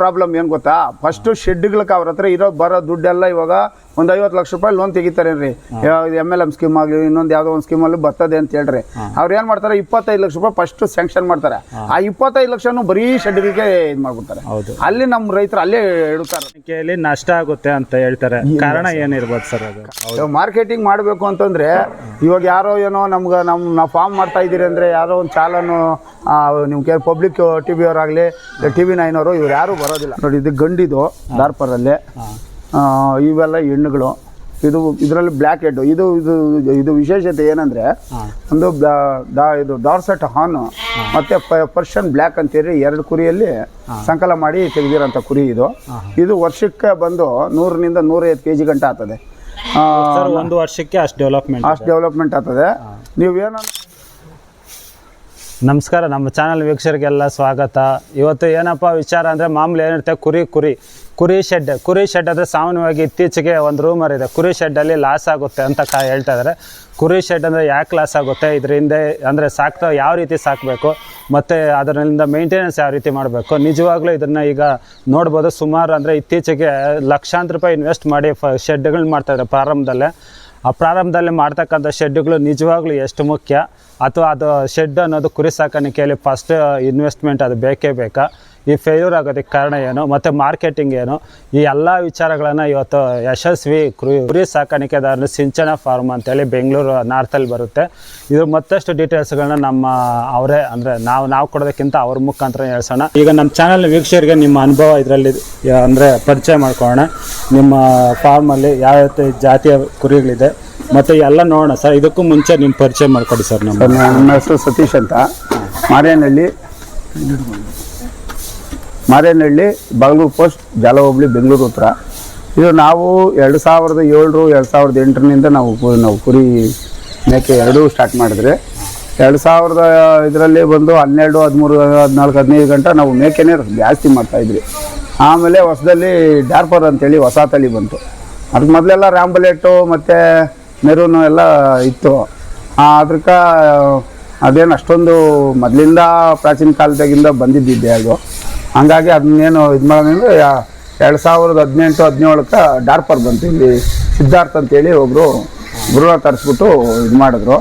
Problem ಏನ್ ಗೊತ್ತಾ? First ಶೆಡ್ಗಳಿಗೆ ಅವ್ರ ಹತ್ರ ಇರೋ ಬರೋ ದುಡ್ಡೆಲ್ಲ ಇವಾಗ ಒಂದ್ ಐವತ್ತು ಲಕ್ಷ ರೂಪಾಯಿ ಲೋನ್ ತೆಗಿತಾರೇನ್ರಿ? ಎಂ ಎಲ್ ಎಂ ಸ್ಕೀಮ್ ಆಗಲಿ ಇನ್ನೊಂದು ಯಾವ್ದೋ ಒಂದು ಸ್ಕೀಮ್ ಅಲ್ಲಿ ಬರ್ತದೆ ಅಂತ ಹೇಳ್ರಿ. ಅವ್ರು ಏನ್ ಮಾಡ್ತಾರೆ? ಇಪ್ಪತ್ತೈದು ಲಕ್ಷ ರೂಪಾಯಿ ಫಸ್ಟ್ ಸ್ಯಾಂಕ್ಷನ್ ಮಾಡ್ತಾರೆ. ಆ ಇಪ್ಪತ್ತೈದು ಲಕ್ಷನು ಬರೀ ಶೆಡ್ಗಳಿಗೆ ಇದ್ ಮಾಡ್ಬಿಡ್ತಾರೆ. ಹೌದು. ಅಲ್ಲಿ ನಮ್ಮ ರೈತರು ಅಲ್ಲೇ ಇಡುತ್ತಾರೆ ನಷ್ಟ ಆಗುತ್ತೆ ಅಂತ ಹೇಳ್ತಾರೆ. ಕಾರಣ ಏನಿರ್ಬೋದು ಸರ್ ಅದು? ಮಾರ್ಕೆಟಿಂಗ್ ಮಾಡಬೇಕು ಅಂತಂದ್ರೆ ಇವಾಗ ಯಾರೋ ಏನೋ ನಮ್ಗೆ ನಮ್ಮ ನಾವು ಫಾರ್ಮ್ ಮಾಡ್ತಾ ಇದ್ದೀರಿ ಅಂದ್ರೆ ಯಾರೋ ಒಂದು ನಿಮ್ ನಿಮ್ಗೆ ಪಬ್ಲಿಕ್ ಟಿ ವಿ ಅವರಾಗಲಿ ಟಿ ವಿ ನೈನ್ ಅವರು ಇವ್ರು ಯಾರು ಬರೋದಿಲ್ಲ. ನೋಡಿ ಇದು ಗಂಡಿದು ದಾರ್ಪರಲ್ಲಿ. ಇವೆಲ್ಲ ಹೆಣ್ಣುಗಳು. ಇದು ಇದರಲ್ಲಿ ಬ್ಲ್ಯಾಕ್ ಹೆಡ್ ಇದು ಇದು ಇದು ವಿಶೇಷತೆ ಏನಂದ್ರೆ ಒಂದು ಡಾ- ಇದು ಡಾರ್ಸೆಟ್ ಹಾನ್ ಮತ್ತೆ ಪರ್ಷನ್ ಬ್ಲ್ಯಾಕ್ ಅಂತೇಳಿ ಎರಡು ಕುರಿಯಲ್ಲಿ ಸಂಕಲ ಮಾಡಿ ತೆಗೆದಿರೋಂಥ ಕುರಿ ಇದು. ಇದು ವರ್ಷಕ್ಕೆ ಬಂದು ನೂರರಿಂದ ನೂರೈವತ್ತು ಕೆ ಜಿ ಗಂಟೆ ಆಗ್ತದೆ. ಒಂದು ವರ್ಷಕ್ಕೆ ಅಷ್ಟು ಡೆವಲಪ್ಮೆಂಟ್ ಅಷ್ಟು ಡೆವಲಪ್ಮೆಂಟ್ ಆಗ್ತದೆ. ನೀವೇನೋ ನಮಸ್ಕಾರ, ನಮ್ಮ ಚಾನಲ್ ವೀಕ್ಷಕರಿಗೆಲ್ಲ ಸ್ವಾಗತ. ಇವತ್ತು ಏನಪ್ಪ ವಿಚಾರ ಅಂದರೆ ಮಾಮೂಲಿ ಏನಿರುತ್ತೆ ಕುರಿ ಕುರಿ. ಕುರಿ ಶೆಡ್ ಕುರಿ ಶೆಡ್ ಅಂದರೆ ಸಾಮಾನ್ಯವಾಗಿ ಇತ್ತೀಚೆಗೆ ಒಂದು ರೂಮರ್ ಇದೆ. ಕುರಿ ಶೆಡ್ಡಲ್ಲಿ ಲಾಸ್ ಆಗುತ್ತೆ ಅಂತ ಕಾ ಹೇಳ್ತಾ ಇದ್ದಾರೆ ಕುರಿ ಶೆಡ್ ಅಂದರೆ ಯಾಕೆ ಲಾಸ್ ಆಗುತ್ತೆ? ಇದರಿಂದ ಅಂದರೆ ಸಾಕ್ತಾ ಯಾವ ರೀತಿ ಸಾಕಬೇಕು? ಮತ್ತು ಅದರಿಂದ ಮೇಂಟೆನೆನ್ಸ್ ಯಾವ ರೀತಿ ಮಾಡಬೇಕು? ನಿಜವಾಗ್ಲೂ ಇದನ್ನು ಈಗ ನೋಡ್ಬೋದು. ಸುಮಾರು ಅಂದರೆ ಇತ್ತೀಚೆಗೆ ಲಕ್ಷಾಂತರ ರೂಪಾಯಿ ಇನ್ವೆಸ್ಟ್ ಮಾಡಿ ಫ ಶೆಡ್ಗಳನ್ನ ಮಾಡ್ತಾಯಿದ್ದಾರೆ ಪ್ರಾರಂಭದಲ್ಲೇ. ಆ ಪ್ರಾರಂಭದಲ್ಲಿ ಮಾಡ್ತಕ್ಕಂಥ ಶೆಡ್ಗಳು ನಿಜವಾಗ್ಲೂ ಎಷ್ಟು ಮುಖ್ಯ? ಅಥವಾ ಅದು ಶೆಡ್ ಅನ್ನೋದು ಕುರಿ ಸಾಕಾಣಿಕೆಯಲ್ಲಿ ಫಸ್ಟ್ ಇನ್ವೆಸ್ಟ್ಮೆಂಟ್ ಅದು ಬೇಕೇ ಬೇಕಾ? ಈ ಫೇಲ್ಯೂರ್ ಆಗೋದಕ್ಕೆ ಕಾರಣ ಏನು, ಮತ್ತು ಮಾರ್ಕೆಟಿಂಗ್ ಏನು, ಈ ಎಲ್ಲ ವಿಚಾರಗಳನ್ನು ಇವತ್ತು ಯಶಸ್ವಿ ಕುರಿ ಸಾಕಾಣಿಕೆದಾರರು ಸಿಂಚನ ಫಾರ್ಮ್ ಅಂತೇಳಿ ಬೆಂಗಳೂರು ನಾರ್ತಲ್ಲಿ ಬರುತ್ತೆ. ಇದು ಮತ್ತಷ್ಟು ಡೀಟೇಲ್ಸ್ಗಳನ್ನ ನಮ್ಮ ಅವರೇ, ಅಂದರೆ ನಾವು ನಾವು ಕೊಡೋದಕ್ಕಿಂತ ಅವ್ರ ಮುಖಾಂತರ ಹೇಳ್ಸೋಣ. ಈಗ ನಮ್ಮ ಚಾನಲ್ ವೀಕ್ಷಕರಿಗೆ ನಿಮ್ಮ ಅನುಭವ ಇದರಲ್ಲಿ, ಅಂದರೆ ಪರಿಚಯ ಮಾಡ್ಕೊಳ್ಳೋಣ. ನಿಮ್ಮ ಫಾರ್ಮಲ್ಲಿ ಯಾವ ಜಾತಿಯ ಕುರಿಗಳಿದೆ, ಮತ್ತು ಎಲ್ಲ ನೋಡೋಣ. ಸರ್, ಇದಕ್ಕೂ ಮುಂಚೆ ನಿಮ್ಮ ಪರಿಚಯ ಮಾಡಿಕೊಡಿ ಸರ್ ನಮ್ಮ ನನ್ನ ಹೆಸರು ಸತೀಶ್ ಅಂತ. ಮಾರೇನಹಳ್ಳಿ ಮಾರೇನಹಳ್ಳಿ ಬಾಗಲೂರು ಪೋಸ್ಟ್ ಜಾಲ ಹೋಬಳಿ ಬೆಂಗಳೂರು ಉತ್ತರ ಇದು ನಾವು ಎರಡು ಸಾವಿರದ ಏಳರು, ಎರಡು ಸಾವಿರದ ಎಂಟರಿಂದ ನಾವು ನಾವು ಕುರಿ ಮೇಕೆ ಎರಡೂ ಸ್ಟಾರ್ಟ್ ಮಾಡಿದ್ರೆ. ಎರಡು ಸಾವಿರದ ಇದರಲ್ಲಿ ಬಂದು ಹನ್ನೆರಡು, ಹದಿಮೂರು, ಹದಿನಾಲ್ಕು, ಹದಿನೈದು ಗಂಟೆ ನಾವು ಮೇಕೆನೇ ಜಾಸ್ತಿ ಮಾಡ್ತಾಯಿದ್ವಿ ಆಮೇಲೆ ಹೊಸದಲ್ಲಿ ಡಾರ್ಪರ್ ಅಂತೇಳಿ ಹೊಸ ತಳಿ ಬಂತು. ಅದಕ್ಕೆ ಮೊದಲೆಲ್ಲ ರಾಂಬಲೆಟ್ಟು ಮತ್ತು ಮೆರೂನು ಎಲ್ಲ ಇತ್ತು. ಅದಕ್ಕೆ ಅದೇನು ಅಷ್ಟೊಂದು ಮೊದಲಿಂದ ಪ್ರಾಚೀನ ಕಾಲದಾಗಿಂದ ಬಂದಿದ್ದಿದ್ದೆ ಅದು. ಹಂಗಾಗಿ ಅದನ್ನೇನು ಇದು ಮಾಡೋದಂದ್ರೆ ಎರಡು ಸಾವಿರದ ಹದಿನೆಂಟು ಹದಿನೇಳಕ್ಕೆ ಡಾರ್ಪರ್ ಬಂತು. ಇಲ್ಲಿ ಸಿದ್ಧಾರ್ಥ ಅಂತೇಳಿ ಒಬ್ಬರು ಭ್ರೂಣ ತರಿಸ್ಬಿಟ್ಟು ಇದು ಮಾಡಿದ್ರು.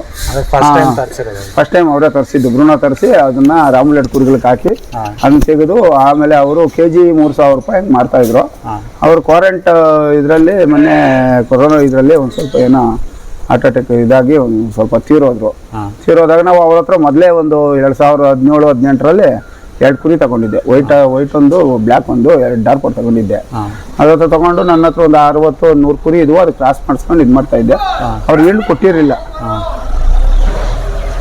ಫಸ್ಟ್ ಟೈಮ್ ಅವರೇ ತರಿಸಿದ್ದು. ಭ್ರೂಣ ತರಿಸಿ ಅದನ್ನ ರಾಮ್ಲೇಟ್ ಕುರಿಗಳಿಗೆ ಹಾಕಿ ಅದನ್ನ ತೆಗೆದು ಆಮೇಲೆ ಅವರು ಕೆ ಜಿ ಮೂರು ಸಾವಿರ ರೂಪಾಯಿ ಮಾಡ್ತಾ ಅವ್ರು ಅವರು ಕ್ವಾರಂಟ್ ಇದರಲ್ಲಿ ಮೊನ್ನೆ ಕೊರೋನಾ ಇದರಲ್ಲಿ ಒಂದು ಸ್ವಲ್ಪ ಏನೋ ಹಾರ್ಟ್ ಅಟ್ಯಾಕ್ ಇದಾಗಿ ಒಂದು ಸ್ವಲ್ಪ ತೀರೋದ್ರು. ತೀರೋದಾಗ ನಾವು ಅವ್ರ ಹತ್ರ ಮೊದಲೇ ಒಂದು ಎರಡು ಸಾವಿರದ ಹದಿನೇಳು ಹದಿನೆಂಟರಲ್ಲಿ ಎರಡು ಕುರಿ ತಗೊಂಡಿದ್ದೆ. ವೈಟ್ ವೈಟ್ ಒಂದು ಬ್ಲ್ಯಾಕ್ ಒಂದು ಎರಡು ಡಾರ್ಕ್ ತಗೊಂಡಿದ್ದೆ. ಹಾಂ. ಅದ್ರ ಹತ್ರ ತಗೊಂಡು ನನ್ನ ಹತ್ರ ಒಂದು ಅರವತ್ತು ಒಂದು ನೂರು ಕುರಿ ಇದ್ವು. ಅದು ಕ್ರಾಸ್ ಮಾಡಿಸ್ಕೊಂಡು ಇದು ಮಾಡ್ತಾ ಇದ್ದೆ ಅವ್ರು ಹೇಳಿ ಕೊಟ್ಟಿರಲಿಲ್ಲ.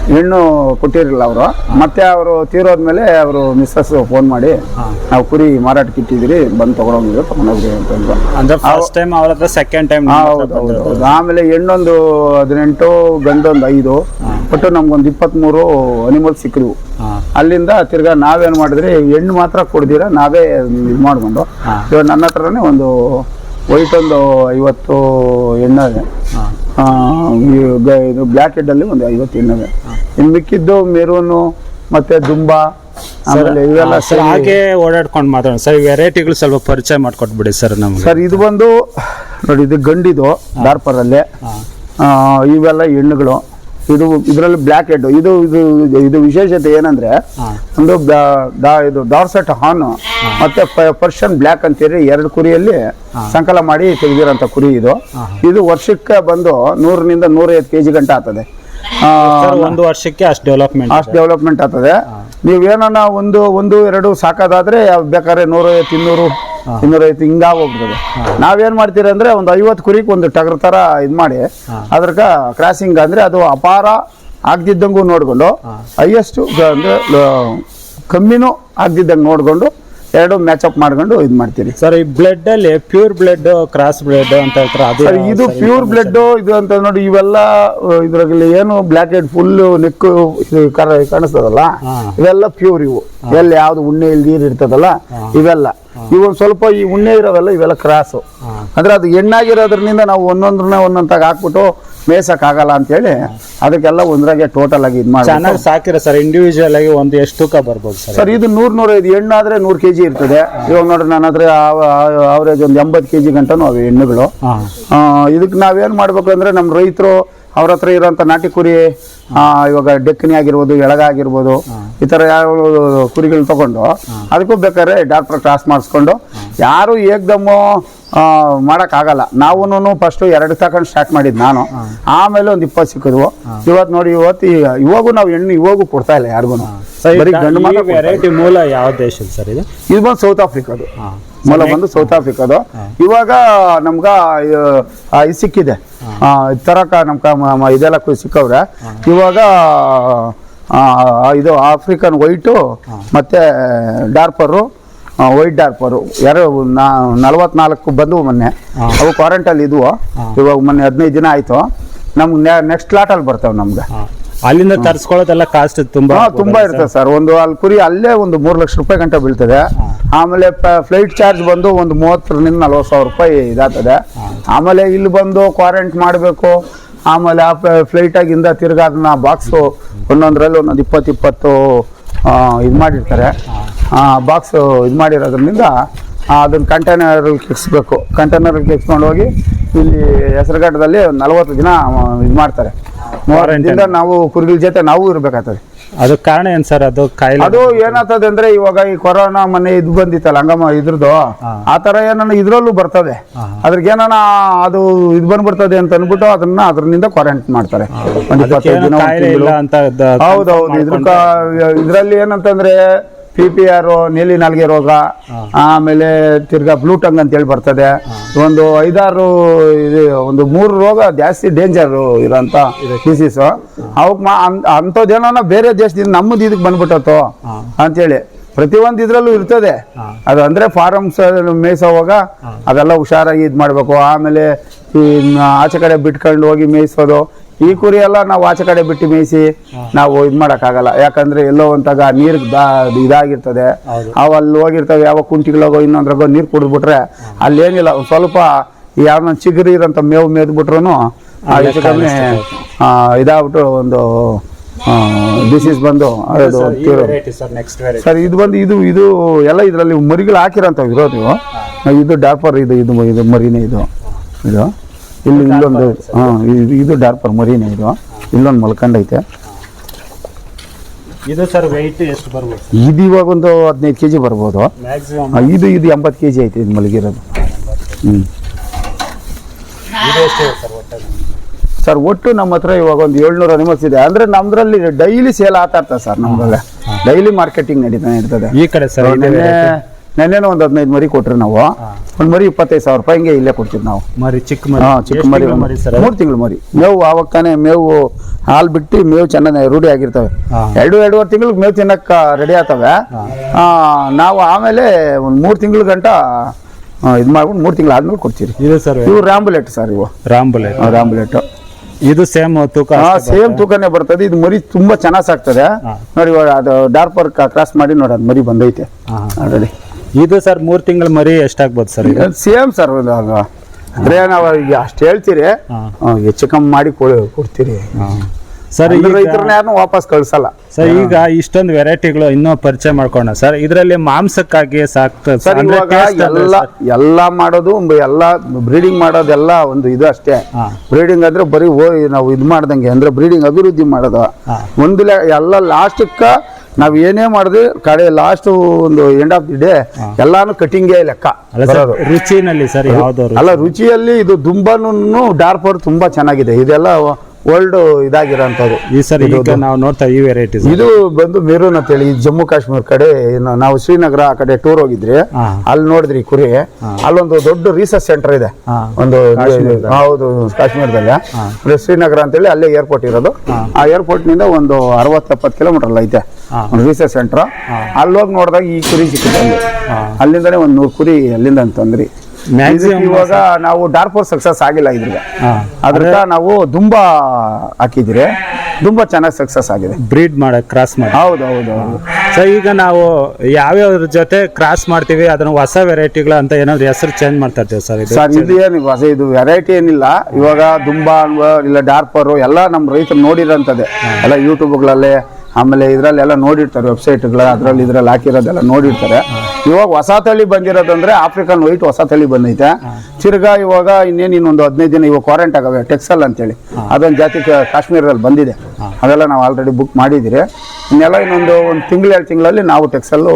ಹೆಣ್ಣು ಕೊಟ್ಟಿರಲಿಲ್ಲ ಅವರು. ಮತ್ತೆ ಅವರು ತೀರೋದ್ಮೇಲೆ ಅವರು ಮಿಸ್ಸಸ್ ಫೋನ್ ಮಾಡಿ ನಾವು ಕುರಿ ಮಾರಾಟಕ್ಕೆ ಇಟ್ಟಿದ್ದೀರಿ ಬಂದು ತಗೊಂಡೋಗಿದ್ರು ತಗೊಂಡೋಗ್ರಿ ಅಂತ ಅಂದ್ರೆ. ಫಸ್ಟ್ ಟೈಮ್ ಅವ್ರ ಹತ್ರ ಸೆಕೆಂಡ್ ಟೈಮ್ ಹಾ, ಹೌದು ಹೌದು ಹೌದು. ಆಮೇಲೆ ಹೆಣ್ಣೊಂದು ಹದಿನೆಂಟು ಗಂಡೊಂದು ಐದು ಒಟ್ಟು ನಮ್ಗೊಂದು ಇಪ್ಪತ್ತ್ಮೂರು ಅನಿಮಲ್ ಸಿಕ್ಕಿದ್ವು ಅಲ್ಲಿಂದ ತಿರ್ಗಾ ನಾವೇನು ಮಾಡಿದ್ರಿ ಹೆಣ್ಣು ಮಾತ್ರ ಕೊಡ್ದಿರ ನಾವೇ ಇದು ಮಾಡಿಕೊಂಡು. ಇವಾಗ ನನ್ನ ಹತ್ರನೇ ಒಂದು ವೈಟ್ ಒಂದು ಐವತ್ತು ಎಣ್ಣೆ ಇದು ಬ್ಲ್ಯಾಕ್ ಹೆಡ್ಡಲ್ಲಿ ಒಂದು ಐವತ್ತು ಎಣ್ಣೆ ಇನ್ನು ಮಿಕ್ಕಿದ್ದು ಮೆರೂನು ಮತ್ತೆ ದುಂಬ ಆಮೇಲೆ ಇವೆಲ್ಲ ಸರ್ ಹಾಗೆ ಓಡಾಡ್ಕೊಂಡು ಮಾತಾಡೋಣ. ಸರ್ ವೆರೈಟಿಗಳು ಸ್ವಲ್ಪ ಪರಿಚಯ ಮಾಡ್ಕೊಟ್ಬಿಡಿ ಸರ್ ನಮಗೆ. ಸರ್ ಇದು ಬಂದು ನೋಡಿ ಇದು ಗಂಡಿದು ಡಾರ್ಪರಲ್ಲಿ ಆ, ಇವೆಲ್ಲ ಹೆಣ್ಣುಗಳು. ಇದು ಇದರಲ್ಲಿ ಬ್ಲ್ಯಾಕ್ ಹೆಡ್ ಇದು ಇದು ಇದು ವಿಶೇಷತೆ ಏನಂದ್ರೆ ಒಂದು ಇದು ಡಾರ್ಸೆಟ್ ಹಾನ್ ಮತ್ತೆ ಪರ್ಷನ್ ಬ್ಲ್ಯಾಕ್ ಅಂತೇಳಿ ಎರಡು ಕುರಿಯಲ್ಲಿ ಸಂಕಲ ಮಾಡಿ ತೆಗೆದಿರೋಂಥ ಕುರಿ ಇದು. ಇದು ವರ್ಷಕ್ಕೆ ಬಂದು ನೂರರಿಂದ ನೂರೈವತ್ತು ಕೆ ಜಿ ಗಂಟೆ ಆಗ್ತದೆ. ಒಂದು ವರ್ಷಕ್ಕೆ ಅಷ್ಟು ಡೆವಲಪ್ಮೆಂಟ್ ಅಷ್ಟು ಡೆವಲಪ್ಮೆಂಟ್ ಆಗ್ತದೆ. ನೀವೇನ ಒಂದು ಒಂದು ಎರಡು ಸಾಕೋದಾದ್ರೆ ಬೇಕಾದ್ರೆ ನೂರೈವತ್ತು ಇನ್ನೂರು ಇನ್ನೂರೈವತ್ತು ಹಿಂಗಾಗಿ ಹೋಗ್ತದೆ ನಾವೇನು ಮಾಡ್ತೀರಿ ಅಂದ್ರೆ ಒಂದು ಐವತ್ತು ಕುರಿಗೆ ಒಂದು ಟಗರ್ ತರ ಇದು ಮಾಡಿ ಅದ್ರಕ ಕ್ರಾಸಿಂಗ್ ಅಂದ್ರೆ ಅದು ಅಪಾರ ಆಗ್ದಿದ್ದಂಗೂ ನೋಡ್ಕೊಂಡು ಹೈಯೆಸ್ಟ್ ಅಂದ್ರೆ ಕಮ್ಮಿನೂ ಆಗ್ದಿದ್ದಂಗೆ ನೋಡ್ಕೊಂಡು ಎರಡು ಮ್ಯಾಚಪ್ ಮಾಡ್ಕೊಂಡು ಇದು ಮಾಡ್ತೀನಿ ಸರ್ ಈ ಬ್ಲಡ್ ಅಲ್ಲಿ ಪ್ಯೂರ್ ಬ್ಲಡ್ ಕ್ರಾಸ್ ಬ್ಲಡ್ ಅಂತ ಹೇಳ್ತಾರೆ ಅದು ಸರ್ ಇದು ಪ್ಯೂರ್ ಬ್ಲಡ್ ಇದು ಅಂತ ನೋಡಿ ಇವೆಲ್ಲ ಇದ್ರಲ್ಲಿ ಏನು ಬ್ಲ್ಯಾಕ್ ಹೆಡ್ ಫುಲ್ ನೆಕ್ ಕಾಣಿಸ್ತದಲ್ಲ. ಇವೆಲ್ಲ ಪ್ಯೂರ್ ಇವು. ಎಲ್ಲಿ ಯಾವ್ದು ಉಣ್ಣೆ ಇಲ್ದೀರ್ ಇರ್ತದಲ್ಲ? ಇವೆಲ್ಲ. ಇವು ಒಂದ್ ಸ್ವಲ್ಪ ಈ ಉಣ್ಣೆ ಇರೋವೆಲ್ಲ ಇವೆಲ್ಲ ಕ್ರಾಸು. ಅಂದ್ರೆ ಅದು ಹೆಣ್ಣಾಗಿರೋದ್ರಿಂದ ನಾವು ಒಂದೊಂದ್ರನ್ನ ಒಂದೊಂದಾಗ ಹಾಕ್ಬಿಟ್ಟು ಮೇಸಕ್ಕಾಗಲ್ಲ ಆಗಲ್ಲ ಅಂತೇಳಿ ಅದಕ್ಕೆಲ್ಲ ಒಂದ್ರಾಗೆ ಟೋಟಲ್ ಆಗಿ ಇದು ಮಾಡಿ ಚೆನ್ನಾಗಿ ಸಾಕಿರ ಸರ್ ಇಂಡಿವಿಜುವಲ್ ಆಗಿ ಒಂದು ಎಷ್ಟು ತೂಕ ಬರ್ಬೋದು ಸರ್? ಸರ್ ಇದು ನೂರ್ ನೂರೈದು ಹೆಣ್ಣಾದ್ರೆ ನೂರು ಕೆಜಿ ಇರ್ತದೆ. ಇವಾಗ ನೋಡ್ರಿ ನನ್ನ ಹತ್ರ ಅವರೇಜ್ ಒಂದು ಎಂಬತ್ತು ಕೆಜಿ ಗಂಟನೂ ಅವು ಹೆಣ್ಣುಗಳು ಹಾ. ಆ, ಇದಕ್ಕೆ ನಾವೇನು ಮಾಡಬೇಕು ಅಂದರೆ ನಮ್ಮ ರೈತರು ಅವ್ರ ಹತ್ರ ಇರೋಂಥ ನಾಟಿ ಕುರಿ ಇವಾಗ ಡೆಕ್ಕನಿ ಆಗಿರ್ಬೋದು ಎಳಗ ಆಗಿರ್ಬೋದು ಈ ಥರ ಯಾವ ಕುರಿಗಳನ್ನ ತಗೊಂಡು ಅದಕ್ಕೂ ಬೇಕಾದ್ರೆ ಡಾಕ್ಟರ್ ಕ್ರಾಸ್ ಮಾಡಿಸ್ಕೊಂಡು ಯಾರು ಏಕ್ದಮ್ಮು ಮಾಡೋಕ್ಕಾಗಲ್ಲ. ನಾವು ಫಸ್ಟ್ ಎರಡು ತಗೊಂಡು ಸ್ಟಾರ್ಟ್ ಮಾಡಿದ್ ನಾನು. ಆಮೇಲೆ ಒಂದು ಇಪ್ಪತ್ತು ಸಿಕ್ಕಿದ್ವು. ಇವತ್ತು ನೋಡಿ ಇವತ್ತು ಇವಾಗೂ ನಾವು ಹೆಣ್ಣು ಇವಾಗೂ ಕೊಡ್ತಾ ಇಲ್ಲ ಯಾರಿಗೂ ಬರೀ ಗಂಡು ಮೂಲ ಯಾವ ದೇಶದ ಸರ್ ಇದು? ಇದು ಬಂದು ಸೌತ್ ಆಫ್ರಿಕಾದು. ಮೂಲ ಬಂದು ಸೌತ್ ಆಫ್ರಿಕಾದು ಇವಾಗ ನಮ್ಗ ಇದು ಸಿಕ್ಕಿದೆ. ತರಕ ನಮ್ಗ ಮ- ಮ- ಇದೆಲ್ಲ ಕು- ಸಿಕ್ಕವ್ರೆ. ಇವಾಗ ಇದು ಆಫ್ರಿಕನ್ ವೈಟು ಮತ್ತೆ ಡಾರ್ಪರು ವೈಟ್ ಡಾರ್ಪರು. ಯಾರು ನಲವತ್ನಾಲ್ಕು ಬಂದವು ಮೊನ್ನೆ. ಅವು ಕ್ವಾರಂಟೈನ್ ಇದ್ವು. ಇವಾಗ ಮೊನ್ನೆ ಹದಿನೈದು ದಿನ ಆಯ್ತು. ನಮ್ಗೆ ನೆಕ್ಸ್ಟ್ ಲಾಟಲ್ಲಿ ಬರ್ತಾವೆ ನಮ್ಗೆ. ಅಲ್ಲಿಂದ ತರಿಸ್ಕೊಳ್ಳೋದೆಲ್ಲ ಕಾಸ್ಟ್ ತುಂಬಾ ಹಾ ತುಂಬಾ ಇರ್ತದೆ ಸರ್? ಒಂದು ಅಲ್ಲಿ ಕುರಿ ಅಲ್ಲೇ ಒಂದು ಮೂರು ಲಕ್ಷ ರೂಪಾಯಿ ಗಂಟೆ ಬೀಳ್ತದೆ. ಆಮೇಲೆ ಫ್ಲೈಟ್ ಚಾರ್ಜ್ ಬಂದು ಒಂದು ಮೂವತ್ತರಿಂದ ನಲ್ವತ್ತು ಸಾವಿರ ರೂಪಾಯಿ ಇದಾಗ್ತದೆ. ಆಮೇಲೆ ಇಲ್ಲಿ ಬಂದು ಕ್ವಾರಂಟ್ ಮಾಡಬೇಕು. ಆಮೇಲೆ ಆ ಫ್ಲೈಟ್ ಆಗಿಂದ ತಿರ್ಗಾ ಅದನ್ನ ಬಾಕ್ಸು ಒಂದೊಂದರಲ್ಲಿ ಒಂದೊಂದು ಇಪ್ಪತ್ತು ಇಪ್ಪತ್ತು ಇದು ಮಾಡಿರ್ತಾರೆ. ಬಾಕ್ಸ್ ಇದು ಮಾಡಿರೋದ್ರಿಂದ ಅದನ್ನ ಕಂಟೈನರಲ್ಲಿ ಕೆಕ್ಸ್ಬೇಕು ಕಂಟೈನರಲ್ಲಿ ಕೆಕ್ಸ್ಕೊಂಡು ಹೋಗಿ ಇಲ್ಲಿ ಹೆಸರುಘಟ್ಟದಲ್ಲಿ ನಲವತ್ತು ದಿನ ಇದು ಮಾಡ್ತಾರೆ. ದಿನದಿಂದ ನಾವು ಕುರಿಗಳ ಜೊತೆ ನಾವು ಇರ್ಬೇಕಾಗ್ತದೆ. ಅದು ಕಾರಣ ಏನ್ ಸರ್? ಅದು ಕಾಯಿಲೆ ಅದು ಏನಾಗ್ತದೆ ಅಂದ್ರೆ ಇವಾಗ ಈ ಕೊರೋನಾ ಮೊನ್ನೆ ಇದು ಬಂದಿತ್ತಲ್ಲ ಹಂಗಮ್ಮ ಇದ್ರದ್ದು. ಆ ತರ ಏನನ್ನ ಇದ್ರಲ್ಲೂ ಬರ್ತದೆ. ಅದ್ರಿಗೆ ಏನಾನ ಅದು ಇದು ಬಂದ್ಬಿಡ್ತದೆ ಅಂತ ಅನ್ಬಿಟ್ಟು ಅದನ್ನ ಅದ್ರಿಂದ ಕ್ವಾರಂಟೈನ್ ಮಾಡ್ತಾರೆ. ಇಲ್ಲ ಹೌದೌದು. ಇದ್ರ ಇದ್ರಲ್ಲಿ ಏನಂತಂದ್ರೆ ಪಿ ಪಿ ಆರ್ ನೀಲಿ ನಾಲ್ಗೆ ರೋಗ ಆಮೇಲೆ ತಿರ್ಗಾ ಬ್ಲೂ ಟಂಗ್ ಅಂತ ಹೇಳಿ ಬರ್ತದೆ ಒಂದು ಐದಾರು ಇದು ಒಂದು ಮೂರು ರೋಗ ಜಾಸ್ತಿ ಡೇಂಜರ್ ಇರೋಂಥ ಡಿಸೀಸ್ ಅವಕ್ಕೆ ಮಾ ಅಂಥದ್ದೇನೋ ಬೇರೆ ದೇಶದಿಂದ ನಮ್ಮದು ಇದಕ್ಕೆ ಬಂದ್ಬಿಟ್ಟತ್ತು ಅಂತೇಳಿ. ಪ್ರತಿಯೊಂದು ಇದ್ರಲ್ಲೂ ಇರ್ತದೆ. ಅದು ಅಂದ್ರೆ ಫಾರಮ್ಸ್ ಮೇಯ್ಸೋವಾಗ ಅದೆಲ್ಲ ಹುಷಾರಾಗಿ ಇದು ಮಾಡಬೇಕು. ಆಮೇಲೆ ಈ ಆಚೆ ಕಡೆ ಬಿಟ್ಕೊಂಡು ಹೋಗಿ ಮೇಯಿಸೋದು. ಈ ಕುರಿ ಎಲ್ಲ ನಾವು ಆಚೆ ಕಡೆ ಬಿಟ್ಟು ಮೇಯಿಸಿ ನಾವು ಇದು ಮಾಡೋಕ್ಕಾಗಲ್ಲ. ಯಾಕಂದ್ರೆ ಎಲ್ಲೋ ಒಂದಾಗ ನೀರು ಇದಾಗಿರ್ತದೆ. ಅವು ಅಲ್ಲಿ ಹೋಗಿರ್ತವೆ ಯಾವ ಕುಂಟಿಗಳಾಗೋ ಇನ್ನೊಂದ್ರಾಗೋ ನೀರು ಕುಡಿದ್ಬಿಟ್ರೆ ಅಲ್ಲೇನಿಲ್ಲ ಏನಿಲ್ಲ ಸ್ವಲ್ಪ ಯಾವ ಚಿಗುರಿ ಇರೋಂಥ ಮೇವು ಮೇದ್ಬಿಟ್ರು ಹೆಚ್ಚು ಕಮ್ಮಿ ಇದಾಗ್ಬಿಟ್ಟು ಒಂದು ಡಿಸೀಸ್ ಬಂದು ಸರ್ ಇದು ಬಂದು ಇದು ಇದು ಎಲ್ಲ ಇದರಲ್ಲಿ ಮರಿಗಳು ಹಾಕಿರೋಂಥವು ಇರೋದು. ಇದು ಡಾಪರ್ ಇದು ಇದು ಇದು ಮರಿನೇ ಇದು. ಇದು. ಇಲ್ಲಿ ಇಲ್ಲೊಂದು ಹಾಂ ಇದು ಡಾರ್ಪರ್ ಮರಿನೇ ಇದು. ಇಲ್ಲೊಂದು ಮಲ್ಕಂಡೈತೆ ಇದು ಸರ್ ವೆಯ್ಟ್ ಎಷ್ಟು ಬರ್ಬೋದು ಇದು ಇವಾಗ ಒಂದು ಹದಿನೈದು ಕೆ ಜಿ ಬರ್ಬೋದು ಮ್ಯಾಕ್ಸಿಮಮ್ ಇದು ಇದು ಎಂಬತ್ತು ಕೆ ಜಿ ಐತೆ ಇದು ಮಲಗಿರೋದು. ಹ್ಞೂ ಇದು ಎಷ್ಟು ಸರ್ ಒಟ್ಟು? ಸರ್ ಒಟ್ಟು ನಮ್ಮ ಹತ್ರ ಇವಾಗ ಒಂದು ಏಳ್ನೂರು ಅನಿಮಲ್ಸ್ ಇದೆ. ಅಂದ್ರೆ ನಮ್ದ್ರಲ್ಲಿ ಡೈಲಿ ಸೇಲ್ ಆತಾಡ್ತಾರೆ ಸರ್ ನಮ್ದ್ರಲ್ಲೇ. ಡೈಲಿ ಮಾರ್ಕೆಟಿಂಗ್ ನಡೀತಾನೆ ಇರ್ತದೆ ಈ ಕಡೆ ಸರ್ ನೆನ್ನೆನೂ ಒಂದು ಹದಿನೈದು ಮರಿ ಕೊಟ್ರಿ ನಾವು. ಒಂದು ಮರಿ ಇಪ್ಪತ್ತೈದು ಸಾವಿರ ರೂಪಾಯಿ ಹಿಂಗೆ ಇಲ್ಲೇ ಕೊಡ್ತೀವಿ ನಾವು. ಮರಿ ಚಿಕ್ಕ ಮರಿ. ಹಾ ಚಿಕ್ಕ ಮರಿ ಮರಿ ತಿಂಗಳು ಮರಿ. ಮೇವು ಆವಾಗ ಮೇವು ಹಾಲು ಬಿಟ್ಟು ಮೇವು ಚೆನ್ನಾಗಿ ರೂಢಿ ಆಗಿರ್ತವೆ. ಎರಡು ಎರಡೂವರೆ ತಿಂಗಳು ಮೇವು ತಿನ್ನಕ್ಕ ರೆಡಿ ಆಗ್ತವೆ. ನಾವು ಆಮೇಲೆ ಒಂದು ಮೂರು ತಿಂಗಳ ಗಂಟ ಇದು ಮಾಡ್ಬಿಟ್ಟು ಮೂರು ತಿಂಗಳು ಆದ್ಮೇಲೆ ಕೊಡ್ತೀರಿ. ಇದು ಸರ್ ಇವು ರಾಂಬುಲೆಟ್ ಸರ್ ಇವು. ರಾಂಬುಲೆಟ್. ರಾಂಬುಲೆಟ್. ಇದು ಸೇಮ್ ತೂಕ ಸೇಮ್ ತೂಕನೇ ಬರ್ತದೆ. ಇದು ಮರಿ ತುಂಬಾ ಚೆನ್ನಾಗಿ ಸಾಕ್ತದೆ. ನೋಡಿ ಅದು ಡಾರ್ಪರ್ ಕ್ರಾಸ್ ಮಾಡಿ ನೋಡಿ ಅದು ಮರಿ ಬಂದೈತೆ. ಆಲ್ರೆಡಿ ಇದು ಸರ್ ಮೂರು ತಿಂಗಳ ಮರಿ ಎಷ್ಟಾಗ್ಬೋದು ಸರ್ ಇದು ಸೇಮ್ ಸರ್ ಅಂದ್ರೆ ನಾವು ಈಗ ಅಷ್ಟು ಹೇಳ್ತೀರಿ ಹೆಚ್ಚು ಕಮ್ಮಿ ಮಾಡಿ ಕೊಡ್- ಕೊಡ್ತೀರಿ. ಸರ್ ಈಗ ರೈತರನ್ನ ಯಾರನ್ನೂ ವಾಪಸ್ ಕಳ್ಸಲ್ಲ. ಸರ್ ಈಗ ಇಷ್ಟೊಂದು ವೆರೈಟಿಗಳು ಇನ್ನೂ ಪರಿಚಯ ಮಾಡ್ಕೊಂಡ. ಸರ್ ಇದರಲ್ಲಿ ಮಾಂಸಕ್ಕಾಗಿ ಸಾಕ್ತದೆ ಸರ್ ಇವಾಗ ಎಲ್ಲ ಎಲ್ಲ ಮಾಡೋದು ಎಲ್ಲಾ ಎಲ್ಲ ಬ್ರೀಡಿಂಗ್ ಮಾಡೋದೆಲ್ಲ ಒಂದು ಇದು ಅಷ್ಟೇ. ಬ್ರೀಡಿಂಗ್ ಅಂದ್ರೆ ಬರೀ ಓ ನಾವು ಇದು ಮಾಡ್ದಂಗೆ ಅಂದ್ರೆ ಬ್ರೀಡಿಂಗ್ ಅಭಿವೃದ್ಧಿ ಮಾಡೋದು. ಒಂದು ಎಲ್ಲ ಲಾಸ್ಟಕ್ಕ ನಾವ್ ಏನೇ ಮಾಡಿದ್ವಿ ಕಡೆ ಲಾಸ್ಟ್ ಒಂದು ಎಂಡ್ ಆಫ್ ದಿ ಡೇ ಎಲ್ಲಾನು ಕಟಿಂಗೇ ಲೆಕ್ಕ ಬರೋದು. ರುಚಿನಲ್ಲಿ ಸರಿ ಅಲ್ಲ ರುಚಿಯಲ್ಲಿ ಇದು ದುಂಬಾನು ಡಾರ್ಪರ್ ತುಂಬಾ ಚೆನ್ನಾಗಿದೆ. ಇದೆಲ್ಲ ಓಲ್ಡ್ ಇದಾಗಿರೋಂಥದ್ದು. ಈ ಸರಿ ಈಗ ನಾವು ನೋಡ್ತಾ ಈ ವೆರೈಟೀಸ್ ಇದು ಬಂದು ಮೆರೂನ್ ಅಂತ ಹೇಳಿ ಜಮ್ಮು ಕಾಶ್ಮೀರ ಕಡೆ ಏನು ನಾವು ಶ್ರೀನಗರ ಆ ಕಡೆ ಟೂರ್ ಹೋಗಿದ್ರಿ. ಅಲ್ಲಿ ನೋಡಿದ್ರಿ ಕುರಿ. ಅಲ್ಲೊಂದು ದೊಡ್ಡ ರಿಸರ್ಚ್ ಸೆಂಟರ್ ಇದೆ. ಒಂದು ಹೌದು ಕಾಶ್ಮೀರದಲ್ಲಿ. ಶ್ರೀನಗರ ಅಂತೇಳಿ ಅಲ್ಲೇ ಏರ್ಪೋರ್ಟ್ ಇರೋದು. ಆ ಏರ್ಪೋರ್ಟ್ನಿಂದ ಒಂದು ಅರವತ್ತು ಎಪ್ಪತ್ ಕಿಲೋಮೀಟರ್ ಅಲ್ಲ ಐತೆ. ರಿಸರ್ಚ್ ಸೆಂಟರ್ ಅಲ್ಲಿ ಹೋಗಿ ನೋಡಿದಾಗ ಈ ಕುರಿ ಸಿಕ್ಕಿದೆ ಅಲ್ಲಿ. ಅಲ್ಲಿಂದನೇ ಒಂದು ನೂರು ಕುರಿ ಅಲ್ಲಿಂದ ಅಂತಂದ್ರಿ ಇವಾಗ ನಾವು ಡಾರ್ಪೋರ್ ಸಕ್ಸಸ್ ಆಗಿಲ್ಲ ಇದ್ರಿಗೆ. ಅದ್ರಿಂದ ನಾವು ದುಂಬಾ ಹಾಕಿದ್ರೆ ತುಂಬಾ ಚೆನ್ನಾಗಿ ಸಕ್ಸಸ್ ಆಗಿದೆ. ಬ್ರೀಡ್ ಮಾಡಕ್ ಕ್ರಾಸ್ ಮಾಡಿ. ಹೌದು ಹೌದು ಹೌದು. ಸೊ ಈಗ ನಾವು ಯಾವ್ಯಾವ ಜೊತೆ ಕ್ರಾಸ್ ಮಾಡ್ತೀವಿ ಅದನ್ನ ಹೊಸ ವೆರೈಟಿಗಳು ಅಂತ ಏನಾದ್ರು ಹೆಸರು ಚೇಂಜ್ ಮಾಡ್ತಾ ಇರ್ತೀವಿ ಸರ್ ಇದು? ಸರ್ ಇದು ಏನು ಹೊಸ ಇದು ವೆರೈಟಿ ಏನಿಲ್ಲ. ಇವಾಗ ದುಂಬಾ ಇಲ್ಲ ಡಾರ್ಪರು ಎಲ್ಲ ನಮ್ಮ ರೈತರು ನೋಡಿರೋಂಥದ್ದೇ. ಎಲ್ಲ ಯೂಟ್ಯೂಬ್ಗಳಲ್ಲಿ ಆಮೇಲೆ ಇದರಲ್ಲೆಲ್ಲ ನೋಡಿರ್ತಾರೆ ವೆಬ್ಸೈಟ್ಗಳ ಅದರಲ್ಲಿ ಇದ್ರಲ್ಲಿ ಹಾಕಿರೋದೆಲ್ಲ ನೋಡಿರ್ತಾರೆ. ಇವಾಗ ಹೊಸ ತಳಿ ಬಂದಿರೋದಂದ್ರೆ ಆಫ್ರಿಕನ್ ವೈಟ್ ಹೊಸ ತಳಿ ಬಂದೈತೆ. ತಿರ್ಗಾ ಇವಾಗ ಇನ್ನೇನು ಇನ್ನೊಂದು ಹದಿನೈದು ದಿನ ಇವಾಗ ಕ್ವಾರಂಟ್ ಆಗವೆ ಟೆಕ್ಸಲ್ ಅಂತೇಳಿ. ಅದೊಂದು ಜಾತಿ ಕಾಶ್ಮೀರದಲ್ಲಿ ಬಂದಿದೆ. ಅದೆಲ್ಲ ನಾವು ಆಲ್ರೆಡಿ ಬುಕ್ ಮಾಡಿದ್ದೀರಿ ಇನ್ನೆಲ್ಲ ಇನ್ನೊಂದು ಒಂದು ತಿಂಗಳು, ಎರಡು ತಿಂಗಳಲ್ಲಿ ನಾವು ಟೆಕ್ಸಲ್ಲು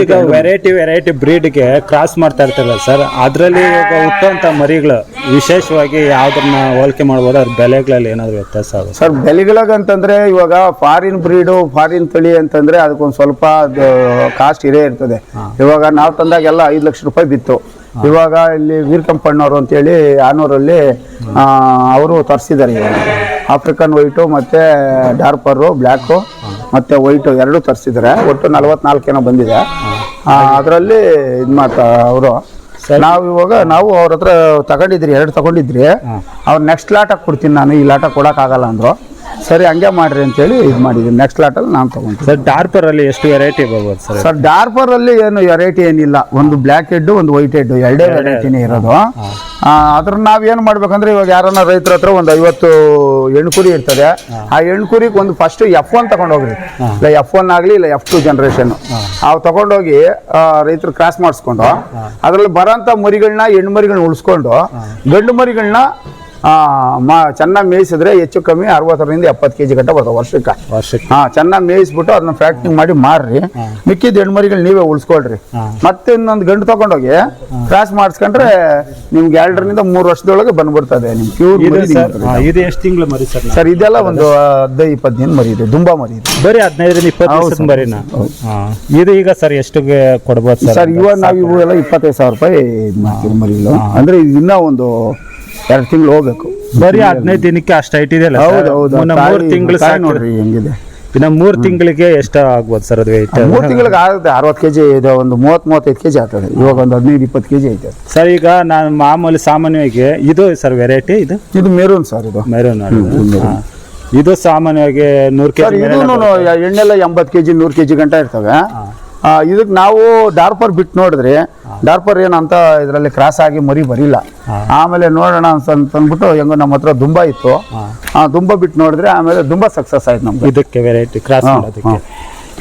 ಈಗ ವೆರೈಟಿ ವೆರೈಟಿ ಬ್ರೀಡ್ಗೆ ಕ್ರಾಸ್ ಮಾಡ್ತಾ ಇರ್ತಾರಲ್ಲ ಸರ್ ಅದರಲ್ಲಿ ಇವಾಗ ಹುಟ್ಟುವಂತ ಮರಿಗಳು ವಿಶೇಷವಾಗಿ ಯಾವ್ದನ್ನ ಹೋಲಿಕೆ ಮಾಡ್ಬೋದು? ಅದ್ರ ಬೆಲೆಗಳಲ್ಲಿ ಏನಾದ್ರು ವ್ಯತ್ಯಾಸ ಆಗುತ್ತೆ ಸರ್ ಬೆಲೆಗಳಂತಂದ್ರೆ ಇವಾಗ ಫಾರಿನ್ ಬ್ರೀಡು ಫಾರಿನ್ ತಳಿ ಅಂತಂದ್ರೆ ಅದಕ್ಕೊಂದು ಸ್ವಲ್ಪ ಕಾಸ್ಟ್ ಇರೇ ಇರ್ತದೆ. ಇವಾಗ ನಾವು ತಂದಾಗೆಲ್ಲ ಐದು ಲಕ್ಷ ರೂಪಾಯಿ ಬಿತ್ತು. ಇವಾಗ ಇಲ್ಲಿ ವೀರಕಂಪಣ್ಣವರು ಅಂತೇಳಿ ಆನೂರಲ್ಲಿ ಅವರು ತರಿಸಿದ್ದಾರೆ ಇವಾಗ ಆಫ್ರಿಕನ್ ವೈಟು ಮತ್ತೆ ಡಾರ್ಪರು ಬ್ಲ್ಯಾಕು ಮತ್ತೆ ವೈಟು ಎರಡು ತರಿಸಿದ್ದಾರೆ ಒಟ್ಟು ನಲವತ್ನಾಲ್ಕೇನೋ ಬಂದಿದೆ. ಅದರಲ್ಲಿ ಇದು ಮಾಡ್ತಾ ಅವರು. ನಾವು ಇವಾಗ ನಾವು ಅವ್ರ ಹತ್ರ ತಗೊಂಡಿದ್ರಿ ಎರಡು ತಗೊಂಡಿದ್ರಿ. ಅವ್ರು ನೆಕ್ಸ್ಟ್ ಲಾಟಕ್ಕೆ ಕೊಡ್ತೀನಿ ನಾನು ಈ ಲಾಟ ಕೊಡೋಕ್ಕಾಗಲ್ಲ ಅಂದ್ರು. ಸರಿ ಹಂಗೆ ಮಾಡ್ರಿ ಅಂತೇಳಿ ಇದು ಮಾಡಿದ್ದೀನಿ ನೆಕ್ಸ್ಟ್ ಲಾಟಲ್ಲಿ ನಾನು ತಗೊಂತೀನಿ. ಸರ್ ಡಾರ್ಪರ್ ಅಲ್ಲಿ ಎಷ್ಟು ವೆರೈಟಿ ಬರ್ಬೋದು ಸರ್? ಸರ್ ಡಾರ್ಪರ್ ಅಲ್ಲಿ ಏನು ವೆರೈಟಿ ಏನಿಲ್ಲ. ಒಂದು ಬ್ಲ್ಯಾಕ್ ಹೆಡ್ ಒಂದು ವೈಟ್ ಹೆಡ್ ಎರಡೇ ವೆರೈಟಿನೇ ಇರೋದು. ಅದ್ರ ನಾವೇನು ಮಾಡ್ಬೇಕಂದ್ರೆ ಇವಾಗ ಯಾರನ್ನ ರೈತರ ಹತ್ರ ಒಂದು ಐವತ್ತು ಎಣ್ಕುರಿ ಇರ್ತದೆ ಆ ಎಣ್ಕುರಿಗೆ ಒಂದು ಫಸ್ಟ್ ಎಫ್ ಒನ್ ತಗೊಂಡೋಗ್ರಿ. ಇಲ್ಲ ಎಫ್ ಒನ್ ಆಗಲಿ ಇಲ್ಲ ಎಫ್ ಟು ಜನ್ರೇಷನ್ ಅವು ತಗೊಂಡೋಗಿ ರೈತರು ಕ್ರಾಸ್ ಮಾಡಿಸ್ಕೊಂಡು ಅದ್ರಲ್ಲಿ ಬರೋಂಥ ಮರಿಗಳನ್ನ ಹೆಣ್ಣು ಮರಿಗಳನ್ನ ಉಳಿಸ್ಕೊಂಡು ಗಂಡು ಮರಿಗಳನ್ನ ಮಾ ಚೆನ್ನಾಗಿ ಮೇಯಿಸಿದ್ರೆ ಹೆಚ್ಚು ಕಮ್ಮಿ ಅರವತ್ತರಿಂದ ಎಪ್ಪತ್ತು ಕೆ ಜಿ ಗಂಟೆ ಬರ್ತಾವೆ ವರ್ಷಕ್ಕೆ. ವರ್ಷಕ್ಕೆ. ಹಾ ಚೆನ್ನಾಗಿ ಮೇಯಿಸ್ಬಿಟ್ಟು ಅದನ್ನ ಫ್ಯಾಕ್ಟ್ರಿಂಗ್ ಮಾಡಿ ಮಾರ್ರಿ. ಮಿಕ್ಕಿದ ಹೆಣ್ಮರಿಗಳು ನೀವೇ ಉಳಿಸ್ಕೊಳ್ರಿ. ಮತ್ತೆ ಇನ್ನೊಂದು ಗಂಡು ತಗೊಂಡೋಗಿ ಕ್ರಾಸ್ ಮಾಡಿಸ್ಕೊಂಡ್ರೆ ನಿಮ್ಗೆ ಎರಡರಿಂದ ಮೂರು ವರ್ಷದೊಳಗೆ ಬಂದ್ಬಿಡ್ತದೆ ನಿಮ್ಗೆ ಪ್ಯೂರ್ ಇದು ಮರಿ ಎಷ್ಟು ತಿಂಗಳು ಮರಿ ಸರ್ ಸರ್ ಇದೆಲ್ಲ ಒಂದು ಹದಿನೈದು ಇಪ್ಪತ್ತು ದಿನ ಮರಿ ಇದೆ ದುಂಬಾ ಮರಿ ಇದೆ. ಬರೀ ಹದಿನೈದರಿಂದ ಇಪ್ಪತ್ತು ಮರಿನ. ಇದು ಈಗ ಸರ್ ಎಷ್ಟು ಕೊಡ್ಬೋದು ಸರ್? ಇವಾಗ ನಾವು ಇವು ಎಲ್ಲ ಇಪ್ಪತ್ತೈದು ಸಾವಿರ ರೂಪಾಯಿ ಮರಿಗಳು. ಅಂದ್ರೆ ಇನ್ನೂ ಒಂದು ಎರಡು ತಿಂಗಳು ಹೋಗ್ಬೇಕು. ಬರೀ ಹದಿನೈದು ದಿನಕ್ಕೆ ಅಷ್ಟು ಹೈಟ್ ಇದೆಯಲ್ಲ ಹೌದು ಹೌದು. ಮೂರು ತಿಂಗಳು ಸಾಕು ನೋಡ್ರಿ ಹೆಂಗಿದೆ. ಇನ್ನ ಮೂರು ತಿಂಗಳಿಗೆ ಎಷ್ಟು ಆಗ್ಬೋದು ಸರ್ ಅದು ವೆಯ್ಟ್ ಮೂರು ತಿಂಗಳಿಗೆ ಆಗುತ್ತೆ. ಅರವತ್ತು ಕೆಜಿ ಇದೆ ಒಂದು ಮೂವತ್ತು ಮೂವತ್ತೈದು ಕೆಜಿ ಆಗ್ತದೆ. ಇವಾಗ ಒಂದು ಹದಿನೈದು ಇಪ್ಪತ್ತು ಕೆಜಿ ಐತೆ ಸರ್ ಈಗ ನಾನು ಮಾಮೂಲಿ ಸಾಮಾನ್ಯವಾಗಿ ಇದು ಸರ್ ವೆರೈಟಿ ಇದು? ಇದು ಮೆರೂನ್ ಸರ್ ಇದು. ಮೆರೂನ್ ಇದು ಸಾಮಾನ್ಯವಾಗಿ ನೂರು ಕೆ ಜಿ ಇದೂ ಎಣ್ಣೆಲ್ಲ ಎಂಬತ್ತು ಕೆಜಿ ನೂರು ಕೆಜಿ ಗಂಟ ಇರ್ತವೆ. ಇದಕ್ಕೆ ನಾವು ಡಾರ್ಪರ್ ಬಿಟ್ಟು ನೋಡಿದ್ರೆ ಡಾರ್ಪರ್ ಏನಂತ ಇದರಲ್ಲಿ ಕ್ರಾಸ್ ಆಗಿ ಮರಿ ಬರಿಲ್ಲ. ಆಮೇಲೆ ನೋಡೋಣ ಅಂತ ಅಂದ್- ಅಂದ್ಬಿಟ್ಟು ಹೆಂಗೋ ನಮ್ಮ ಹತ್ರ ದುಂಬ ಇತ್ತು. ಆ ದುಂಬ ಬಿಟ್ಟು ನೋಡಿದ್ರೆ ಆಮೇಲೆ ದುಂಬ ಸಕ್ಸಸ್ ಆಯ್ತು ನಮ್ಗೆ. ಇದಕ್ಕೆ ವೆರೈಟಿ ಕ್ರಾಸ್ ಮಾಡೋದಕ್ಕೆ.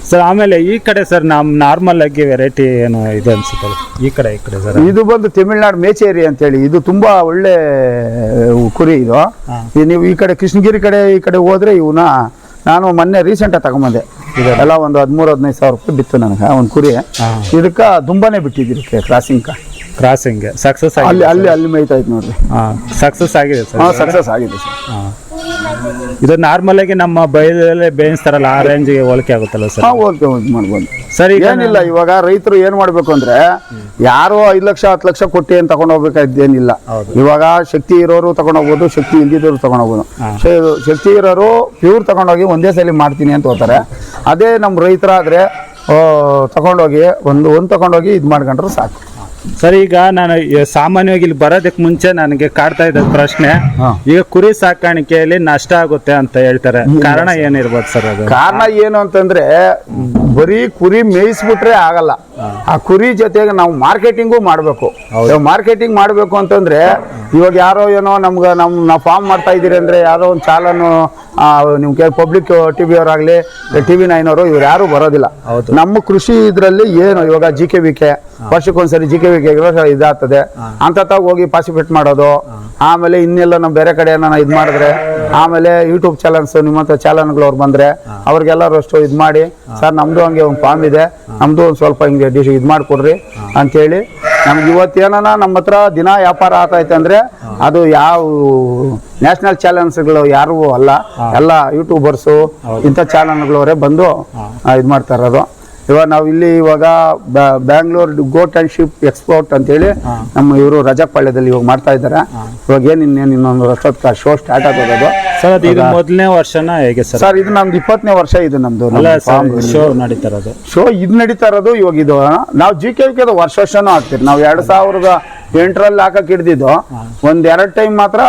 ಸರ್ ಆಮೇಲೆ ಈ ಕಡೆ ಸರ್ ನಮ್ ನಾರ್ಮಲ್ ಆಗಿ ವೆರೈಟಿ ಏನು ಇದು ಅನ್ಸುತ್ತೆ? ಈ ಕಡೆ ಈ ಕಡೆ ಸರ್ ಇದು ಬಂದು ತಮಿಳ್ನಾಡು ಮೇಚೇರಿ ಅಂತೇಳಿ. ಇದು ತುಂಬಾ ಒಳ್ಳೆ ಕುರಿ ಇದು. ನೀವು ಈ ಕಡೆ ಕೃಷ್ಣಗಿರಿ ಕಡೆ ಈ ಕಡೆ ಹೋದ್ರೆ ಇವನ್ನ ನಾನು ಮೊನ್ನೆ ರೀಸೆಂಟಾಗಿ ತಗೊಂಬಂದೆ. ಎಲ್ಲ ಒಂದು ಹದಿಮೂರು ಹದಿನೈದು ಸಾವಿರ ರೂಪಾಯಿ ಬಿತ್ತು ನನಗೆ ಒಂದು ಕುರಿ ಇದಕ್ಕೆ ತುಂಬಾನೇ ಬಿಟ್ಟಿದ್ದೀರಿ ಕ್ರಾಸಿಂಗ್ ಕ್ರಾಸಿಂಗ್ ಸಕ್ಸಸ್ ಆಗಿದೆ ಅಲ್ಲಿ ಅಲ್ಲಿ ಅಲ್ಲಿ ಮೇಯ್ತಾ ಇತ್ತು ನೋಡ್ರಿ ಸಕ್ಸಸ್ ಆಗಿದೆ ಸರ್. ಹಾಂ ಸಕ್ಸಸ್ ಆಗಿದೆ ಸರ್. ಹಾ. ಇದು ನಾರ್ಮಲ್ ಆಗಿ ನಮ್ಮ ಬೈಲಲ್ಲೇ ಬೇಯಿಸ್ತಾರಲ್ಲ ಆ ರೇಂಜ್ಗೆ ಹೋಲಿಕೆ ಆಗುತ್ತಲ್ಲ ಸರ್? ಹಾ ಓಕೆ ಮಾಡ್ಬೋದು. ಸರ್ ಈಗ ಏನಿಲ್ಲ ಇವಾಗ ರೈತರು ಏನ್ ಮಾಡಬೇಕು ಅಂದ್ರೆ ಯಾರು ಐದು ಲಕ್ಷ ಹತ್ತು ಲಕ್ಷ ಕೊಟ್ಟಿ ಅಂತ ತಗೊಂಡ್ ಏನಿಲ್ಲ ಇವಾಗ ಶಕ್ತಿ ಇರೋರು ತಗೊಂಡೋಗ್ಬೋದು ಶಕ್ತಿ ಇಲ್ದಿದ್ದವರು ತಗೊಂಡ್ ಹೋಗ್ಬೋದು. ಶ- ಶಕ್ತಿ ಇರೋರು ಪ್ಯೂರ್ ತಗೊಂಡೋಗಿ ಒಂದೇ ಸಲ ಮಾಡ್ತೀನಿ ಅಂತ ಹೋಗ್ತಾರೆ. ಅದೇ ನಮ್ಮ ರೈತರಾದ್ರೆ ತಗೊಂಡೋಗಿ ಒಂದು ಒಂದು ತಗೊಂಡೋಗಿ ಇದು ಮಾಡ್ಕೊಂಡ್ರೆ ಸಾಕು. ಸರ್ ಈಗ ನಾನು ಸಾಮಾನ್ಯವಾಗಿ ಇಲ್ಲಿ ಬರೋದಕ್ಕೆ ಮುಂಚೆ ನನಗೆ ಕಾಡ್ತಾ ಇದ್ದ ಪ್ರಶ್ನೆ. ಈಗ ಕುರಿ ಸಾಕಾಣಿಕೆಯಲ್ಲಿ ನಷ್ಟ ಆಗುತ್ತೆ ಅಂತ ಹೇಳ್ತಾರೆ. ಕಾರಣ ಏನಿರ್ಬೋದು ಸರ್ ಅದು? ಕಾರಣ ಏನು ಅಂತಂದ್ರೆ ಬರೀ ಕುರಿ ಮೇಯಿಸ್ಬಿಟ್ರೆ ಆಗಲ್ಲ. ಆ ಕುರಿ ಜೊತೆಗೆ ನಾವು ಮಾರ್ಕೆಟಿಂಗು ಮಾಡಬೇಕು. ಮಾರ್ಕೆಟಿಂಗ್ ಮಾಡಬೇಕು ಅಂತಂದ್ರೆ ಇವಾಗ ಯಾರೋ ಏನೋ ನಮ್ಗೆ ನಮ್ ನಾವು ಫಾರ್ಮ್ ಮಾಡ್ತಾ ಇದೀರಿ ಅಂದ್ರೆ ಯಾರೋ ಒಂದು ಚಾಲನು ನಿಮ್ಗೆ ಪಬ್ಲಿಕ್ ಟಿ ವಿ ಅವರಾಗ್ಲಿ ಟಿ ವಿ ನೈನ್ ಅವರು ಇವ್ರು ಯಾರು ಬರೋದಿಲ್ಲ. ನಮ್ಮ ಕೃಷಿ ಇದರಲ್ಲಿ ಏನು ಇವಾಗ ಜಿ ಕೆ ವಿ ಕೆ ವರ್ಷಕ್ಕೊಂದ್ಸರಿ ಜಿ ಕೆ ವಿ ಕೆ ಇದಾಗ್ತದೆ. ಅಂತ ಹೋಗಿ ಪಾರ್ಟಿಸಿಪೇಟ್ ಮಾಡೋದು. ಆಮೇಲೆ ಇನ್ನೆಲ್ಲ ನಾವು ಬೇರೆ ಕಡೆ ನಾನು ಇದು ಮಾಡಿದ್ರೆ ಆಮೇಲೆ ಯೂಟ್ಯೂಬ್ ಚಾನಲ್ಸ್ ನಿಮ್ಮಂಥ ಚಾನಲ್ಗಳು ಅವ್ರು ಬಂದ್ರೆ ಅವ್ರಿಗೆಲ್ಲರೂ ಅಷ್ಟು ಇದು ಮಾಡಿ ಸರ್ ನಮ್ದು ಹಂಗೆ ಒಂದು ಫಾರ್ಮ್ ಇದೆ ನಮ್ದು ಒಂದು ಸ್ವಲ್ಪ ಹಿಂಗೆ ಡಿಶ್ ಇದು ಮಾಡಿಕೊಡ್ರಿ ಅಂತೇಳಿ ನಮ್ಗೆ ಇವತ್ತೇನಾನ ನಮ್ಮ ಹತ್ರ ದಿನ ವ್ಯಾಪಾರ ಆಗ್ತೈತೆ ಅಂದ್ರೆ ಅದು ಯಾವ ನ್ಯಾಷನಲ್ ಚಾನಲ್ಸ್ಗಳು ಯಾರು ಅಲ್ಲ. ಎಲ್ಲ ಯೂಟ್ಯೂಬರ್ಸು ಇಂಥ ಚಾನಲ್ಗಳವರೇ ಬಂದು ಇದು ಮಾಡ್ತಾ ಇರೋದು. ಇವಾಗ ನಾವು ಇಲ್ಲಿ ಇವಾಗ ಬ್ಯಾ- Bangalore goat and ship export ಅಂತೇಳಿ ನಮ್ಮ ಇವರು ರಜಾಪಾಳ್ಯದಲ್ಲಿ ಇವಾಗ ಮಾಡ್ತಾ ಇದ್ದಾರೆ. ಇವಾಗ ಏನ್ ಇನ್ನೇನು ಇನ್ನೊಂದು ವರ್ಷದ ಶೋ ಸ್ಟಾರ್ಟ್ ಆಗೋದು ಸರ್ ಅದು ಇದು ಮೊದಲನೇ ವರ್ಷನ ಹೇಗೆ ಸರ್? ಸರ್ ಇದು ನಮ್ದು ಇಪ್ಪತ್ತನೇ ವರ್ಷ ಇದು ನಮ್ದು ಶೋ ನಡೀತಾ ಇರೋದು. ಶೋ ಇದು ನಡೀತಾ ಇರೋದು ಇವಾಗ ಇದು ನಾವು ಜಿ ಕೆ ವಿ ವರ್ಷ ವರ್ಷನೂ ಆಗ್ತೀವಿ ನಾವು ಎರಡ್ ಸಾವಿರದ ಎಂಟರಲ್ಲಿ ಹಾಕಕ್ ಹಿಡ್ದಿದ್ದು. ಒಂದ್ ಎರಡ್ ಟೈಮ್ ಮಾತ್ರ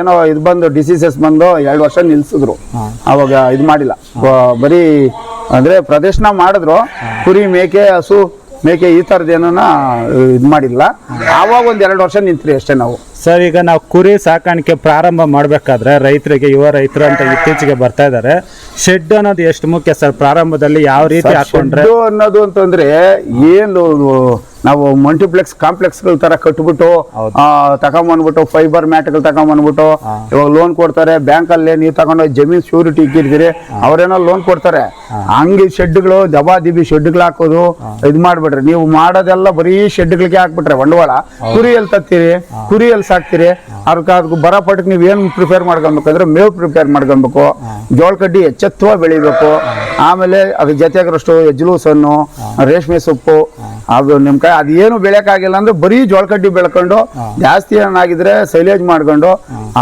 ಏನೋ ಇದು ಬಂದು ಡಿಸೀಸಸ್ ಬಂದು ಎರಡು ವರ್ಷ ನಿಲ್ಸಿದ್ರು. ಅವಾಗ ಇದು ಮಾಡಿಲ್ಲ. ಬರೀ ಅಂದ್ರೆ ಪ್ರದರ್ಶನ ಮಾಡಿದ್ರು. ಕುರಿ ಮೇಕೆ ಹಸು ಮೇಕೆ ಈ ತರದ ಏನನ ಇದು ಮಾಡಿಲ್ಲ. ಆವಾಗ ಒಂದ್ ಎರಡು ವರ್ಷ ನಿಂತ್ರಿ ಅಷ್ಟೇ ನಾವು. ಸರ್ ಈಗ ನಾವು ಕುರಿ ಸಾಕಾಣಿಕೆ ಪ್ರಾರಂಭ ಮಾಡಬೇಕಾದ್ರೆ ರೈತರಿಗೆ ಯುವ ರೈತರು ಅಂತ ಇತ್ತೀಚೆಗೆ ಬರ್ತಾ ಇದ್ದಾರೆ ಶೆಡ್ ಅನ್ನೋದು ಎಷ್ಟು ಮುಖ್ಯ ಸರ್? ಪ್ರಾರಂಭದಲ್ಲಿ ಯಾವ ರೀತಿ ಹಾಕೊಂಡ್ರೆ? ಅನ್ನೋದು ಅಂತಂದ್ರೆ ಏನು ನಾವು ಮಲ್ಟಿಪ್ಲೆಕ್ಸ್ ಕಾಂಪ್ಲೆಕ್ಸ್ಗಳ ತರ ಕಟ್ಬಿಟ್ಟು ಆ, ತಗೊಂಬಂದ್ಬಿಟ್ಟು ಫೈಬರ್ ಮ್ಯಾಟ್ಗಳು ತಗೊಂಬಂದ್ಬಿಟ್ಟು ಇವಾಗ ಲೋನ್ ಕೊಡ್ತಾರೆ ಬ್ಯಾಂಕ್ ಅಲ್ಲಿ ನೀವು ತಗೊಂಡು ಜಮೀನ್ ಶ್ಯೂರಿಟಿ ಇಟ್ಟಿರ್ತೀರಿ ಅವ್ರೇನೋ ಲೋನ್ ಕೊಡ್ತಾರೆ. ಹಂಗೆ ಶೆಡ್ಗಳು ದಬಾ ದಿಬಿ ಶೆಡ್ಗಳು ಹಾಕೋದು ಇದು ಮಾಡ್ಬಿಟ್ರಿ. ನೀವು ಮಾಡೋದೆಲ್ಲ ಬರೀ ಶೆಡ್ಗಳಿಗೆ ಹಾಕ್ಬಿಟ್ರೆ ಬಂಡವಾಳ. ಕುರಿ ಎಲ್ಲಿ ತತ್ತೀರಿ ಕುರಿ ಎಲ್ಲಿ ಸಾಕ್ತೀರಿ ಅದಕ್ಕೆ ಅದಕ್ಕೆ ಬರೋ ಪಟ್ಟಕ್ಕೆ ನೀವು ಏನು ಪ್ರಿಪೇರ್ ಮಾಡ್ಕೊಬೇಕಂದ್ರೆ ಮೇವು ಪ್ರಿಪೇರ್ ಮಾಡ್ಕೊಬೇಕು. ಜೋಳ ಕಡ್ಡಿ ಎಚ್ಚೆತ್ತುವ ಬೆಳಿಬೇಕು. ಆಮೇಲೆ ಅದ್ರ ಜೊತೆಗರಷ್ಟು ಎಜ್ಲೂಸನ್ನು ರೇಷ್ಮೆ ಸೊಪ್ಪು ಅದು ನಿಮ್ ಕೈ ಅದೇನು ಬೆಳೆಯಕ್ಕಾಗಿಲ್ಲ ಅಂದ್ರೆ ಬರೀ ಜೋಳಕಡ್ಡಿ ಬೆಳ್ಕೊಂಡು ಜಾಸ್ತಿ ಏನಾಗಿದ್ರೆ ಸೈಲೇಜ್ ಮಾಡ್ಕೊಂಡು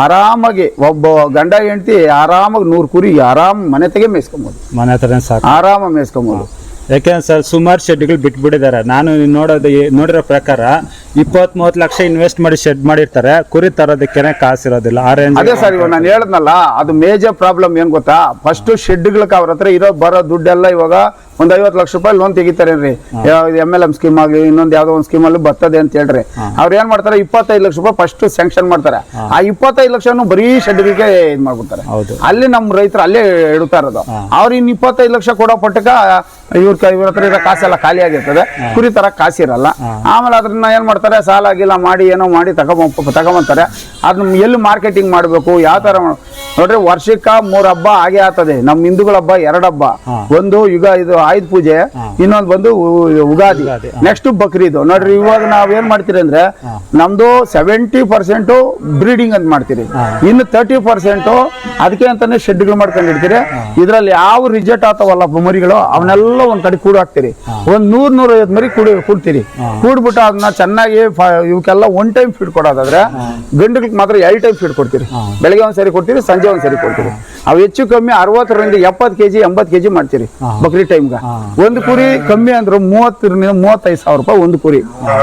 ಆರಾಮಾಗಿ ಒಬ್ಬ ಗಂಡ ಹೆಂಡತಿ ಆರಾಮಾಗಿ ನೂರು ಕುರಿ ಆರಾಮ್ ಮನೆ ತೆಗೆ ಮೇಯಿಸ್ಕೊಬೋದು. ಮನೆ ಹತ್ರ ಆರಾಮ ಮೇಯಿಸ್ಕೊಬೋದು. ಯಾಕೆಂದ್ರೆ ಸರ್ ಸುಮಾರು ಶೆಡ್ಗಳು ಬಿಟ್ಬಿಟ್ಟಿದ್ದಾರೆ. ನಾನು ನೋಡೋದು ನೋಡಿರೋ ಪ್ರಕಾರ ಇಪ್ಪತ್ತ್ ಮೂವತ್ತು ಲಕ್ಷ ಇನ್ವೆಸ್ಟ್ ಮಾಡಿ ಶೆಡ್ ಮಾಡಿರ್ತಾರೆ. ಕುರಿ ತರೋದಕ್ಕೆ ಕಾಸಿರೋದಿಲ್ಲ. ಆರೇಂಜ್ ಅದೇ ಸರ್ ಇವಾಗ ನಾನು ಹೇಳದ್ನಲ್ಲ ಅದು ಮೇಜರ್ ಪ್ರಾಬ್ಲಮ್ ಏನ್ ಗೊತ್ತಾ? ಫಸ್ಟ್ ಶೆಡ್ಗಳಿಗೆ ಅವ್ರ ಹತ್ರ ಇರೋ ಬರೋ ದುಡ್ಡೆಲ್ಲ ಇವಾಗ ಒಂದ್ ಐವತ್ತು ಲಕ್ಷ ರೂಪಾಯಿ ಲೋನ್ ತೆಗಿತಾರೇನ್ರಿ ಎಂ ಎಲ್ ಎಂ ಸ್ಕೀಮ್ ಆಗಲಿ ಇನ್ನೊಂದ್ ಯಾವ್ದೋ ಒಂದ್ ಸ್ಕೀಮ್ ಅಲ್ಲಿ ಬರ್ತದೆ ಅಂತ ಹೇಳ್ರಿ. ಅವ್ರ ಏನ್ ಮಾಡ್ತಾರೆ ಇಪ್ಪತ್ತೈದು ಲಕ್ಷ ರೂಪಾಯಿ ಫಸ್ಟ್ ಸ್ಯಾಂಕ್ಷನ್ ಮಾಡ್ತಾರೆ. ಆ ಇಪ್ಪತ್ತೈದು ಲಕ್ಷನು ಬರೀ ಶೆಡ್ಗೆ ಇದ್ ಮಾಡ್ಬಿಡ್ತಾರೆ. ಅಲ್ಲಿ ನಮ್ಮ ರೈತರು ಅಲ್ಲೇ ಇಡ್ತಾ ಇರೋದು. ಅವ್ರು ಇನ್ ಇಪ್ಪತ್ತೈದು ಲಕ್ಷ ಕೊಡೋ ಪಟ್ಟಕ ಇವ್ರ ಇವ್ರ ಹತ್ರ ಇರೋ ಕಾಸೆಲ್ಲ ಖಾಲಿ ಆಗಿರ್ತದೆ. ಕುರಿ ತರ ಕಾಸಿರಲ್ಲ ಆಮೇಲೆ ಅದನ್ನ ಏನ್ ಮಾಡ್ತಾರೆ ಸಾಲ ಆಗಿಲ್ಲ ಮಾಡಿ ಏನೋ ಮಾಡಿ ತಗೊಂಬ ತಗೊಂಬಂತಾರೆ. ಅದನ್ನ ಎಲ್ಲಿ ಮಾರ್ಕೆಟಿಂಗ್ ಮಾಡಬೇಕು? ಯಾವ ತರ ನೋಡ್ರಿ ವರ್ಷಕ್ಕ ಮೂರ್ ಹಬ್ಬ ಆಗೇ ಆಗ್ತದೆ. ನಮ್ಮ ಹಿಂದೂಗಳ ಹಬ್ಬ ಎರಡು ಹಬ್ಬ. ಒಂದು ಯುಗ ಇದು ಆಯುಧ ಪೂಜೆ ಇನ್ನೊಂದು ಬಂದು ಉಗಾದಿ. ನೆಕ್ಸ್ಟ್ ಬಕ್ರೀದ್. ನೋಡ್ರಿ ಇವಾಗ ನಾವ್ ಏನ್ ಮಾಡ್ತೀರಿ ಅಂದ್ರೆ ನಮ್ದು ಸೆವೆಂಟಿ ಪರ್ಸೆಂಟ್ ಬ್ರೀಡಿಂಗ್ ಅಂತ ಮಾಡ್ತೀರಿ. ಇನ್ನು ತರ್ಟಿ ಪರ್ಸೆಂಟ್ ಅದಕ್ಕೆ ಅಂತಾನೆ ಶೆಡ್ಗಳು ಮಾಡ್ಕೊಂಡಿರ್ತೀರಿ ಇದ್ರಲ್ಲಿ ಯಾವ ರಿಜೆಕ್ಟ್ ಆಗ್ತಾವಲ್ಲ ಮರಿಗಳು ಅವನ್ನೆಲ್ಲ ಒಂದ್ ಕಡೆ ಕೂಡು ಹಾಕ್ತೀರಿ. ಒಂದ್ ನೂರ್ ನೂರ ಐವತ್ತು ಮರಿ ಕೂಡಿ ಕೂಡ್ತೀರಿ. ಕೂಡ್ಬಿಟ್ಟು ಅದನ್ನ ಚೆನ್ನಾಗಿ ಇವಕ್ಕೆಲ್ಲ ಒನ್ ಟೈಮ್ ಫೀಡ್ ಕೊಡೋದಾದ್ರೆ ಮಾತ್ರ ಎರಡು ಟೈಮ್ ಫೀಡ್ ಕೊಡ್ತೀರಿ. ಬೆಳಗ್ಗೆ ಒಂದ್ ಸರಿ ಕೊಡ್ತೀರಿ ಸಂಜೆ ಒಂದ್ ಸರಿ ಕೊಡ್ತೀರಿ. ಅವು ಹೆಚ್ಚು ಕಮ್ಮಿ ಅರವತ್ತರಿಂದ ಎಪ್ಪತ್ತು ಕೆಜಿ ಎಂಬತ್ತು ಕೆಜಿ ಮಾಡ್ತೀರಿ ಬಕ್ರಿ ಟೈಮ್ಗೆ ಒಂದು ಕುರಿ ಕಮ್ಮಿ ಅಂದ್ರೆ ಮೂವತ್ತರಿಂದ ಮೂವತ್ತೈದು ಸಾವಿರ ರೂಪಾಯಿ ಒಂದು ಕುರಿ.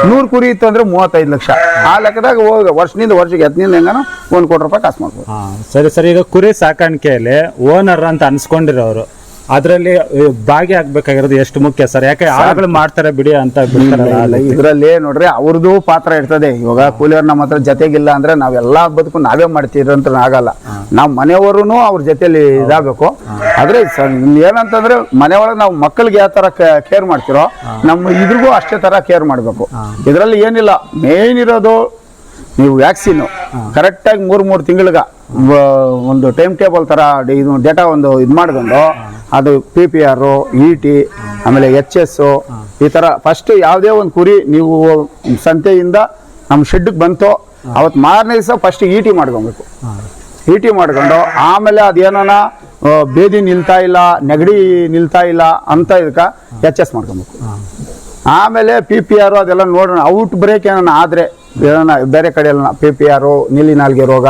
ನೂರು ಕುರಿ ಇತ್ತು ಅಂದ್ರೆ ಮೂವತ್ತೈದು ಲಕ್ಷ. ಆ ಲೆಕ್ಕದಾಗ ಹೋಗ ವರ್ಷದಿಂದ ವರ್ಷಕ್ಕೆ ಎತ್ತನಿಂದ ಹೆಂಗಾನ ಒಂದು ಕೋಟಿ ರೂಪಾಯಿ ಕಾಸು ಮಾಡ್ಬೋದು. ಸರಿ ಸರಿ. ಈಗ ಕುರಿ ಸಾಕಾಣಿಕೆಯಲ್ಲಿ ಓನರ್ ಅಂತ ಅನ್ಸ್ಕೊಂಡಿರೋರು ಅದರಲ್ಲಿ ಭಾಗಿಯಾಗಬೇಕಾಗಿರೋದು ಎಷ್ಟು ಮುಖ್ಯ ಸರ್? ಯಾಕೆ ಆಳುಗಳು ಮಾಡ್ತಾರೆ ಬಿಡಿ ಅಂತ ಬಿಡ್ತಾರಲ್ಲ ಇದರಲ್ಲಿ ನೋಡ್ರಿ ಅವ್ರದ್ದು ಪಾತ್ರ ಇರ್ತದೆ. ಇವಾಗ ಕೂಲಿಯವ್ರು ನಮ್ಮ ಹತ್ರ ಜೊತೆಗಿಲ್ಲ ಅಂದ್ರೆ ನಾವೆಲ್ಲ ಬದುಕು ನಾವೇ ಮಾಡ್ತೀರಿ ಅಂತ ಆಗಲ್ಲ ನಾವು ಮನೆಯವರು ಅವ್ರ ಜೊತೆಲಿ ಇದಾಗಬೇಕು. ಆದ್ರೆ ಏನಂತಂದ್ರೆ ಮನೆಯೊಳಗೆ ನಾವು ಮಕ್ಕಳಿಗೆ ಯಾವ ತರ ಕೇರ್ ಮಾಡ್ತಿರೋ ನಮ್ಮ ಇದ್ರಿಗೂ ಅಷ್ಟೇ ತರ ಕೇರ್ ಮಾಡಬೇಕು. ಇದರಲ್ಲಿ ಏನಿಲ್ಲ ಮೇನ್ ಇರೋದು ನೀವು ವ್ಯಾಕ್ಸಿನ್ ಕರೆಕ್ಟಾಗಿ ಮೂರು ಮೂರು ತಿಂಗಳಿಗ ಒಂದು ಟೈಮ್ ಟೇಬಲ್ ತರ ಇದು ಡೇಟಾ ಒಂದು ಇದು ಮಾಡ್ಕೊಂಡು ಅದು P P R E T ಆಮೇಲೆ ಎಚ್ ಎಸ್ ಈ ತರ ಫಸ್ಟ್ ಯಾವುದೇ ಒಂದು ಕುರಿ ನೀವು ಸಂತೆಯಿಂದ ನಮ್ಮ ಶೆಡ್ಗೆ ಬಂತು ಅವತ್ತು ಮಾರನೇ ದಿವಸ ಫಸ್ಟ್ ಇ ಟಿ ಮಾಡ್ಕೊಬೇಕು. ಇ ಟಿ ಮಾಡ್ಕೊಂಡು ಆಮೇಲೆ ಅದೇನ ಬೇದಿ ನಿಲ್ತಾ ಇಲ್ಲ, ನೆಗಡಿ ನಿಲ್ತಾ ಇಲ್ಲ ಅಂತ ಇದಕ್ಕೆ ಎಚ್ ಎಸ್ ಮಾಡ್ಕೊಬೇಕು. ಆಮೇಲೆ ಪಿ ಪಿ ಆರು ಅದೆಲ್ಲ ನೋಡೋಣ, ಔಟ್ ಬ್ರೇಕ್ ಏನಾನ ಆದ್ರೆ ಏನೋ ಬೇರೆ ಕಡೆ ಎಲ್ಲ ಪಿ ಪಿ ಆರು ನೀಲಿ ನಾಲ್ಗೆ ರೋಗ,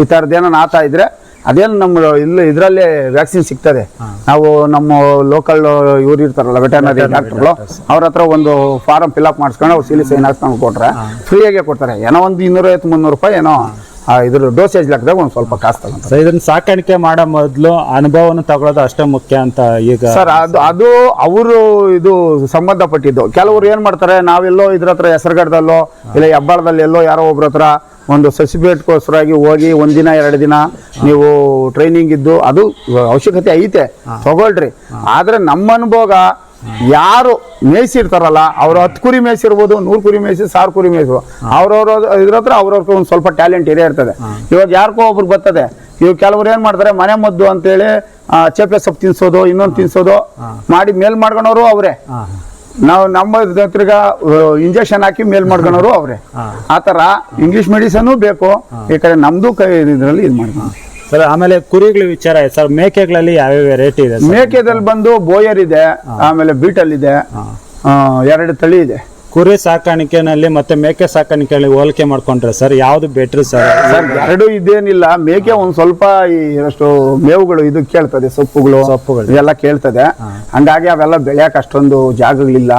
ಈ ಥರದ್ದು ಏನಾನ ಆತ ಇದ್ರೆ ಅದೇನು ನಮ್ಮ ಇಲ್ಲಿ ಇದರಲ್ಲೇ ವ್ಯಾಕ್ಸಿನ್ ಸಿಗ್ತದೆ. ನಾವು ನಮ್ಮ ಲೋಕಲ್ ಇವ್ರು ಇರ್ತಾರಲ್ಲ ವೆಟರ್ನರಿ ಡಾಕ್ಟರ್ಗಳು ಅವ್ರ ಹತ್ರ ಒಂದು ಫಾರಂ ಫಿಲ್ ಅಪ್ ಮಾಡಿಸ್ಕೊಂಡು ಅವ್ರು ಸೀಲಿ ಸೈನ್ ಹಾಕ್ಸ್ಕೊಂಡು ಕೊಟ್ರೆ ಫ್ರೀಯಾಗೆ ಕೊಡ್ತಾರೆ. ಏನೋ ಒಂದು ಇನ್ನೂರೈವತ್ತು ಮುನ್ನೂರು ರೂಪಾಯಿ ಏನೋ. ಆ, ಇದ್ರ ಡೋಸೇಜ್ ಲೆಕ್ಕದಾಗ ಒಂದು ಸ್ವಲ್ಪ ಕಾಸು ತಗೊಂತ ಇದನ್ನ ಸಾಕಾಣಿಕೆ ಮಾಡೋ ಮೊದಲು ಅನುಭವನ ತಗೊಳ್ಳೋದು ಅಷ್ಟೇ ಮುಖ್ಯ ಅಂತ ಈಗ ಸರ್ ಅದು ಅದು ಅವರು ಇದು ಸಂಬಂಧಪಟ್ಟಿದ್ದು. ಕೆಲವರು ಏನ್ ಮಾಡ್ತಾರೆ ನಾವೆಲ್ಲೋ ಇದ್ರ ಹತ್ರ ಹೆಸರುಗಡದಲ್ಲೋ ಇಲ್ಲ ಹೆಬ್ಬಾಳದಲ್ಲಿ ಎಲ್ಲೋ ಯಾರೋ ಒಬ್ರ ಹತ್ರ ಒಂದು ಸರ್ಟಿಫಿಕೇಟ್ಗೋಸ್ಕರಾಗಿ ಹೋಗಿ ಒಂದಿನ ಎರಡು ದಿನ ನೀವು ಟ್ರೈನಿಂಗ್ ಇದ್ದು ಅದು ಅವಶ್ಯಕತೆ ಐತೆ. ತಗೊಳ್ರಿ. ಆದ್ರೆ ನಮ್ಮ ಅನುಭವ ಯಾರು ಮೇಯಿಸಿರ್ತಾರಲ್ಲ ಅವ್ರು ಹತ್ತು ಕುರಿ ಮೇಯಿಸಿರ್ಬೋದು ನೂರು ಕುರಿ ಮೇಯಿಸಿ ಸಾವಿರ ಕುರಿ ಮೇಯಿಸ್ಬೋದು ಅವ್ರವ್ರ ಇದ್ರ ಹತ್ರ ಅವ್ರವ್ರ ಒಂದು ಸ್ವಲ್ಪ ಟ್ಯಾಲೆಂಟ್ ಇದೇ ಇರ್ತದೆ. ಇವಾಗ ಯಾರಿಗೋ ಒಬ್ರಿಗೆ ಬರ್ತದೆ ಇವಾಗ ಕೆಲವ್ರು ಏನ್ ಮಾಡ್ತಾರೆ ಮನೆ ಮದ್ದು ಅಂತೇಳಿ ಹೇಳಿ ಚೇಪೆ ಸೊಪ್ಪು ತಿನ್ಸೋದು ಇನ್ನೊಂದು ತಿನ್ಸೋದು ಮಾಡಿ ಮೇಲ್ ಮಾಡ್ಕೊಳೋರು ಅವರೇ. ನಾವು ನಮ್ಮ ಹತ್ರಗ ಇಂಜೆಕ್ಷನ್ ಹಾಕಿ ಮೇಲ್ ಮಾಡ್ಕೊಳೋರು ಅವರೇ. ಆ ಥರ ಇಂಗ್ಲಿಷ್ ಮೆಡಿಸನ್ ಬೇಕು. ಈ ಕಡೆ ನಮ್ದು ಕೈ ಇದ್ರಲ್ಲಿ ಇದು ಮಾಡ್ಕೊಂಡು ಸರ್ ಆಮೇಲೆ ಕುರಿಗಳ ವಿಚಾರ ಸರ್ ಮೇಕೆಗಳಲ್ಲಿ ಯಾವ್ಯಾವ ವೆರೈಟಿ ಇದೆ ಮೇಕೆದಲ್ಲಿ ಬಂದು ಬೋಯರ್ ಇದೆ ಆಮೇಲೆ ಬೀಟಲ್ ಇದೆ ಎರಡು ತಳಿ ಇದೆ. ಕುರಿ ಸಾಕಾಣಿಕೆನಲ್ಲಿ ಮತ್ತೆ ಮೇಕೆ ಸಾಕಾಣಿಕೆಯಲ್ಲಿ ಹೋಲಿಕೆ ಮಾಡ್ಕೊಂಡ್ರೆ ಸರ್ ಯಾವ್ದು ಬೆಟ್ರಿ ಸರ್? ಸರ್ ಎರಡು ಇದೇನಿಲ್ಲ. ಮೇಕೆ ಒಂದ್ ಸ್ವಲ್ಪ ಈ ಅಷ್ಟು ಮೇವುಗಳು ಇದು ಕೇಳ್ತದೆ ಸೊಪ್ಪುಗಳು ಸೊಪ್ಪುಗಳು. ಇದೆಲ್ಲ ಕೇಳ್ತದೆ. ಹಂಗಾಗಿ ಅವೆಲ್ಲ ಬೆಳೆಯಕ್ ಅಷ್ಟೊಂದು ಜಾಗಗಳಿಲ್ಲ.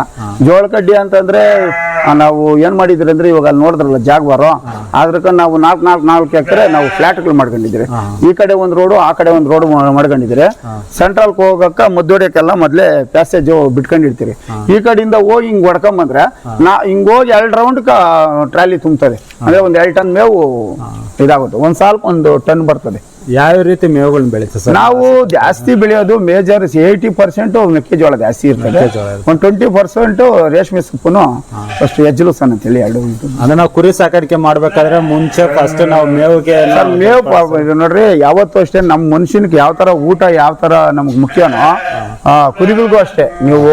ಜೋಳ ಕಡ್ಡಿ ಅಂತಂದ್ರೆ ನಾವು ಏನ್ ಮಾಡಿದ್ರಿ ಅಂದ್ರೆ ಇವಾಗ ಅಲ್ಲಿ ನೋಡಿದ್ರಲ್ಲ ಜಾಗ್ವಾರು ಅದ್ರಕ್ಕ ನಾವು ನಾಲ್ಕು ನಾಲ್ಕು ನಾಲ್ಕು ಎಕರೆ ನಾವು ಫ್ಲಾಟ್ಗಳು ಮಾಡ್ಕೊಂಡಿದ್ರೆ ಈ ಕಡೆ ಒಂದ್ ರೋಡು ಆ ಕಡೆ ಒಂದ್ ರೋಡ್ ಮಾಡ್ಕೊಂಡಿದ್ರೆ ಸೆಂಟ್ರಲ್ ಹೋಗಕ್ಕ ಮದ್ದೊಡಿಯಕ್ಕೆಲ್ಲ ಮೊದ್ಲೇ ಪ್ಯಾಸೇಜ್ ಬಿಟ್ಕೊಂಡಿರ್ತೀರಿ. ಈ ಕಡೆಯಿಂದ ಹೋಗಿ ಹಿಂಗ್ ಹೊಡ್ಕೊಂಬಂದ್ರೆ ನಾ ಹಿಂಗ್ ಹೋಗಿ ಎರಡು ರೌಂಡ್ ಟ್ರಾಲಿ ತುಂಬ್ತದೆ ಅಂದ್ರೆ ಒಂದ್ ಎರಡು ಟನ್ ಮೇವು ಇದಾಗುತ್ತೆ. ಒಂದ್ ಸಾಲ್ಕ್ ಒಂದು ಟನ್ ಬರ್ತದೆ. ಯಾವ ರೀತಿ ಮೇವುಗಳನ್ನ ಬೆಳೀತಾ ಸರ್? ನಾವು ಜಾಸ್ತಿ ಬೆಳೆಯೋದು ಮೇಜರ್ ಏಯ್ಟಿ ಪರ್ಸೆಂಟ್ ಮೆಕ್ಕೆಜೋಳ ಜಾಸ್ತಿ ಇರ್ತದೆ. ಒಂದು ಟ್ವೆಂಟಿ ಪರ್ಸೆಂಟ್ ರೇಷ್ಮೆ ಸೊಪ್ಪುನು ಫಸ್ಟ್ ಎಜ್ಲುಸನ್ ಅಂತೇಳಿ ಎರಡು ಅದನ್ನ ಅಂದ್ರೆ ನಾವು ಕುರಿ ಸಾಕಾಣಿಕೆ ಮಾಡ್ಬೇಕಾದ್ರೆ ಮುಂಚೆ ಫಸ್ಟ್ ನಾವು ಮೇವಿಗೆ ಸರ್ ಮೇವು ಪ- ಇದು ನೋಡ್ರಿ ಯಾವತ್ತೂ ಅಷ್ಟೇ ನಮ್ಮ ಮನುಷ್ಯನಿಗೆ ಯಾವ ತರ ಊಟ ಯಾವ ತರ ನಮ್ಗೆ ಮುಖ್ಯನೋ ಆ, ಕುರಿಗಳಿಗೂ ಅಷ್ಟೇ. ನೀವು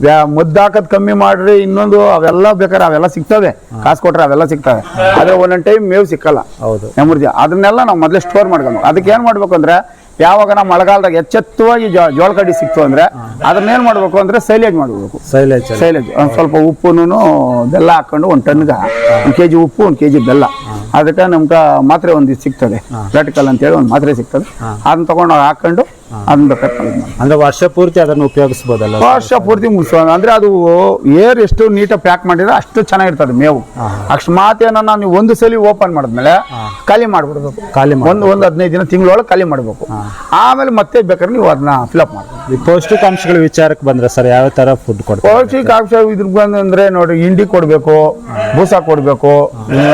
ವ್ಯಾ- ಮುದ್ದು ಕಮ್ಮಿ ಮಾಡ್ರಿ ಇನ್ನೊಂದು ಅವೆಲ್ಲ ಬೇಕಾದ್ರೆ ಅವೆಲ್ಲ ಸಿಗ್ತವೆ. ಕಾಸು ಕೊಟ್ರೆ ಅವೆಲ್ಲ ಸಿಗ್ತವೆ. ಆದ್ರೆ ಒಂದೊಂದು ಟೈಮ್ ಮೇವು ಸಿಕ್ಕಲ್ಲ. ಹೌದು. ಅದನ್ನೆಲ್ಲ ನಾವು ಮೊದಲೇ ಸ್ಟೋರ್ ಮಾಡ್ಕೊಂಡು ಅದಕ್ಕೆ ಏನು ಮಾಡ್ಬೇಕು ಅಂದ್ರೆ ಯಾವಾಗ ನಾವು ಮಳೆಗಾಲದಾಗ ಎಚ್ಚೆತ್ತವಾಗಿ ಜೋ- ಜೋಳ ಕಡ್ಡಿ ಸಿಕ್ತು ಅಂದ್ರೆ ಅದನ್ನೇನು ಮಾಡ್ಬೇಕು ಅಂದ್ರೆ ಸೈಲೇಜ್ ಮಾಡ್ಬೇಕು. Silage silage. ಒಂದು ಸ್ವಲ್ಪ ಉಪ್ಪುನು ಬೆಲ್ಲ ಹಾಕೊಂಡು ಟನ್ಗೆ ಒಂದು ಕೆ ಕೆಜಿ ಉಪ್ಪು ಒಂದ್ ಕೆಜಿ ಬೆಲ್ಲ. ಅದಕ್ಕೆ ನಮ್ಗೆ ಮಾತ್ರೆ ಒಂದು ಸಿಗ್ತದೆ. ಅಂತ ಅಂತೇಳಿ ಒಂದು ಮಾತ್ರೆ ಸಿಗ್ತದೆ. ಅದನ್ನ ತಗೊಂಡು ಹಾಕೊಂಡು ಅಂದ್ರೆ ವರ್ಷ ಪೂರ್ತಿ ಅದನ್ನು ಉಪಯೋಗಿಸಬಹುದಲ್ಲ ವರ್ಷ ಪೂರ್ತಿ ಮುಗಿಸೋಣ ಅಂದ್ರೆ ಅದು ಏರ್ ಎಷ್ಟು ನೀಟಾಗಿ ಪ್ಯಾಕ್ ಮಾಡಿದ್ರೆ ಅಷ್ಟು ಚೆನ್ನಾಗಿರ್ತದೆ ಮೇವು. ಅಕಸ್ಮಾತ್ ಏನನ್ನ ನೀವು ಒಂದು ಸಲ ಓಪನ್ ಮಾಡಿದ್ಮೇಲೆ ಖಾಲಿ ಮಾಡ್ಬಿಡ್ಬೇಕು. ಖಾಲಿ ಒಂದು ಒಂದು ಹದಿನೈದು ದಿನ ತಿಂಗಳೊಳಗೆ ಖಾಲಿ ಮಾಡಬೇಕು. ಆಮೇಲೆ ಮತ್ತೆ ಬೇಕಾದ್ರೆ ನೀವು ಅದನ್ನ ಫಿಲಪ್ ಮಾಡಿ ಪೌಷ್ಟಿಕಾಂಶಗಳ ವಿಚಾರಕ್ಕೆ ಬಂದ್ರೆ ಸರ್ ಯಾವ ತರ ಫುಡ್ ಕೊಡ್ತಾರೆ? ಪೌಷ್ಟಿಕಾಂಶ ಇದ್ರ ಬಂದ್ರೆ ನೋಡಿ ಹಿಂಡಿ ಕೊಡ್ಬೇಕು ಬೂಸ ಕೊಡ್ಬೇಕು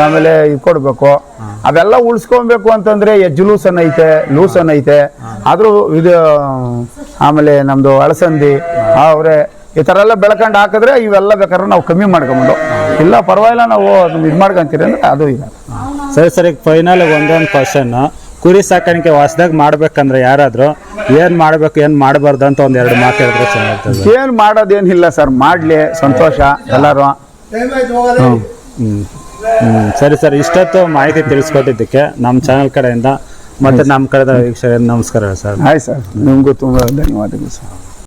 ಆಮೇಲೆ ಇದು ಕೊಡ್ಬೇಕು. ಅವೆಲ್ಲ ಉಳಿಸ್ಕೊಬೇಕು ಅಂತಂದ್ರೆ ಎಜ್ ಲೂಸನ್ ಐತೆ ಲೂಸನ್ ಐತೆ. ಆದ್ರೂ ಇದು ಆಮೇಲೆ ನಮ್ದು ಅಳಸಂದಿ ಅವ್ರೆ ಈ ಥರ ಎಲ್ಲ ಬೆಳ್ಕೊಂಡು ಹಾಕಿದ್ರೆ ಇವೆಲ್ಲ ಬೇಕಾದ್ರೆ ನಾವು ಕಮ್ಮಿ ಮಾಡ್ಕೊಂಬೋದು ಇಲ್ಲ ಪರವಾಗಿಲ್ಲ ನಾವು ಅದನ್ನ ಇದು ಮಾಡ್ಕೊಂತೀರಿ ಅಂದ್ರೆ ಅದು ಇಲ್ಲ. ಸರಿ ಸರಿ ಫೈನಲ್ ಒಂದೊಂದು ಕ್ವಶನ್ ಕುರಿ ಸಾಕಾಣಿಕೆ ವಾಸದಾಗ ಮಾಡ್ಬೇಕಂದ್ರೆ ಯಾರಾದರೂ ಏನು ಮಾಡಬೇಕು ಏನು ಮಾಡಬಾರ್ದು ಅಂತ ಒಂದು ಎರಡು ಮಾತು ಹೇಳಿದ್ರೆ ಚೆನ್ನಾಗಿರ್ತದೆ ಏನು ಮಾಡೋದೇನಿಲ್ಲ ಸರ್ ಮಾಡಲಿ ಸಂತೋಷ ಎಲ್ಲರೂ. ಹ್ಮ್. ಹ್ಮ್ ಹ್ಮ್ ಸರಿ ಸರ್. ಇಷ್ಟೊತ್ತು ಮಾಹಿತಿ ತಿಳಿಸ್ಕೊಟ್ಟಿದ್ದಕ್ಕೆ ನಮ್ಮ ಚಾನಲ್ ಕಡೆಯಿಂದ ಮತ್ತೆ ನಮ್ಮ ಕಡೆದ ವೀಕ್ಷಕರಿಗೆ ನಮಸ್ಕಾರ ಸರ್. ಆಯ್ತು ಸರ್. ನಿಮಗೂ ತುಂಬ ಧನ್ಯವಾದಗಳು ಸರ್.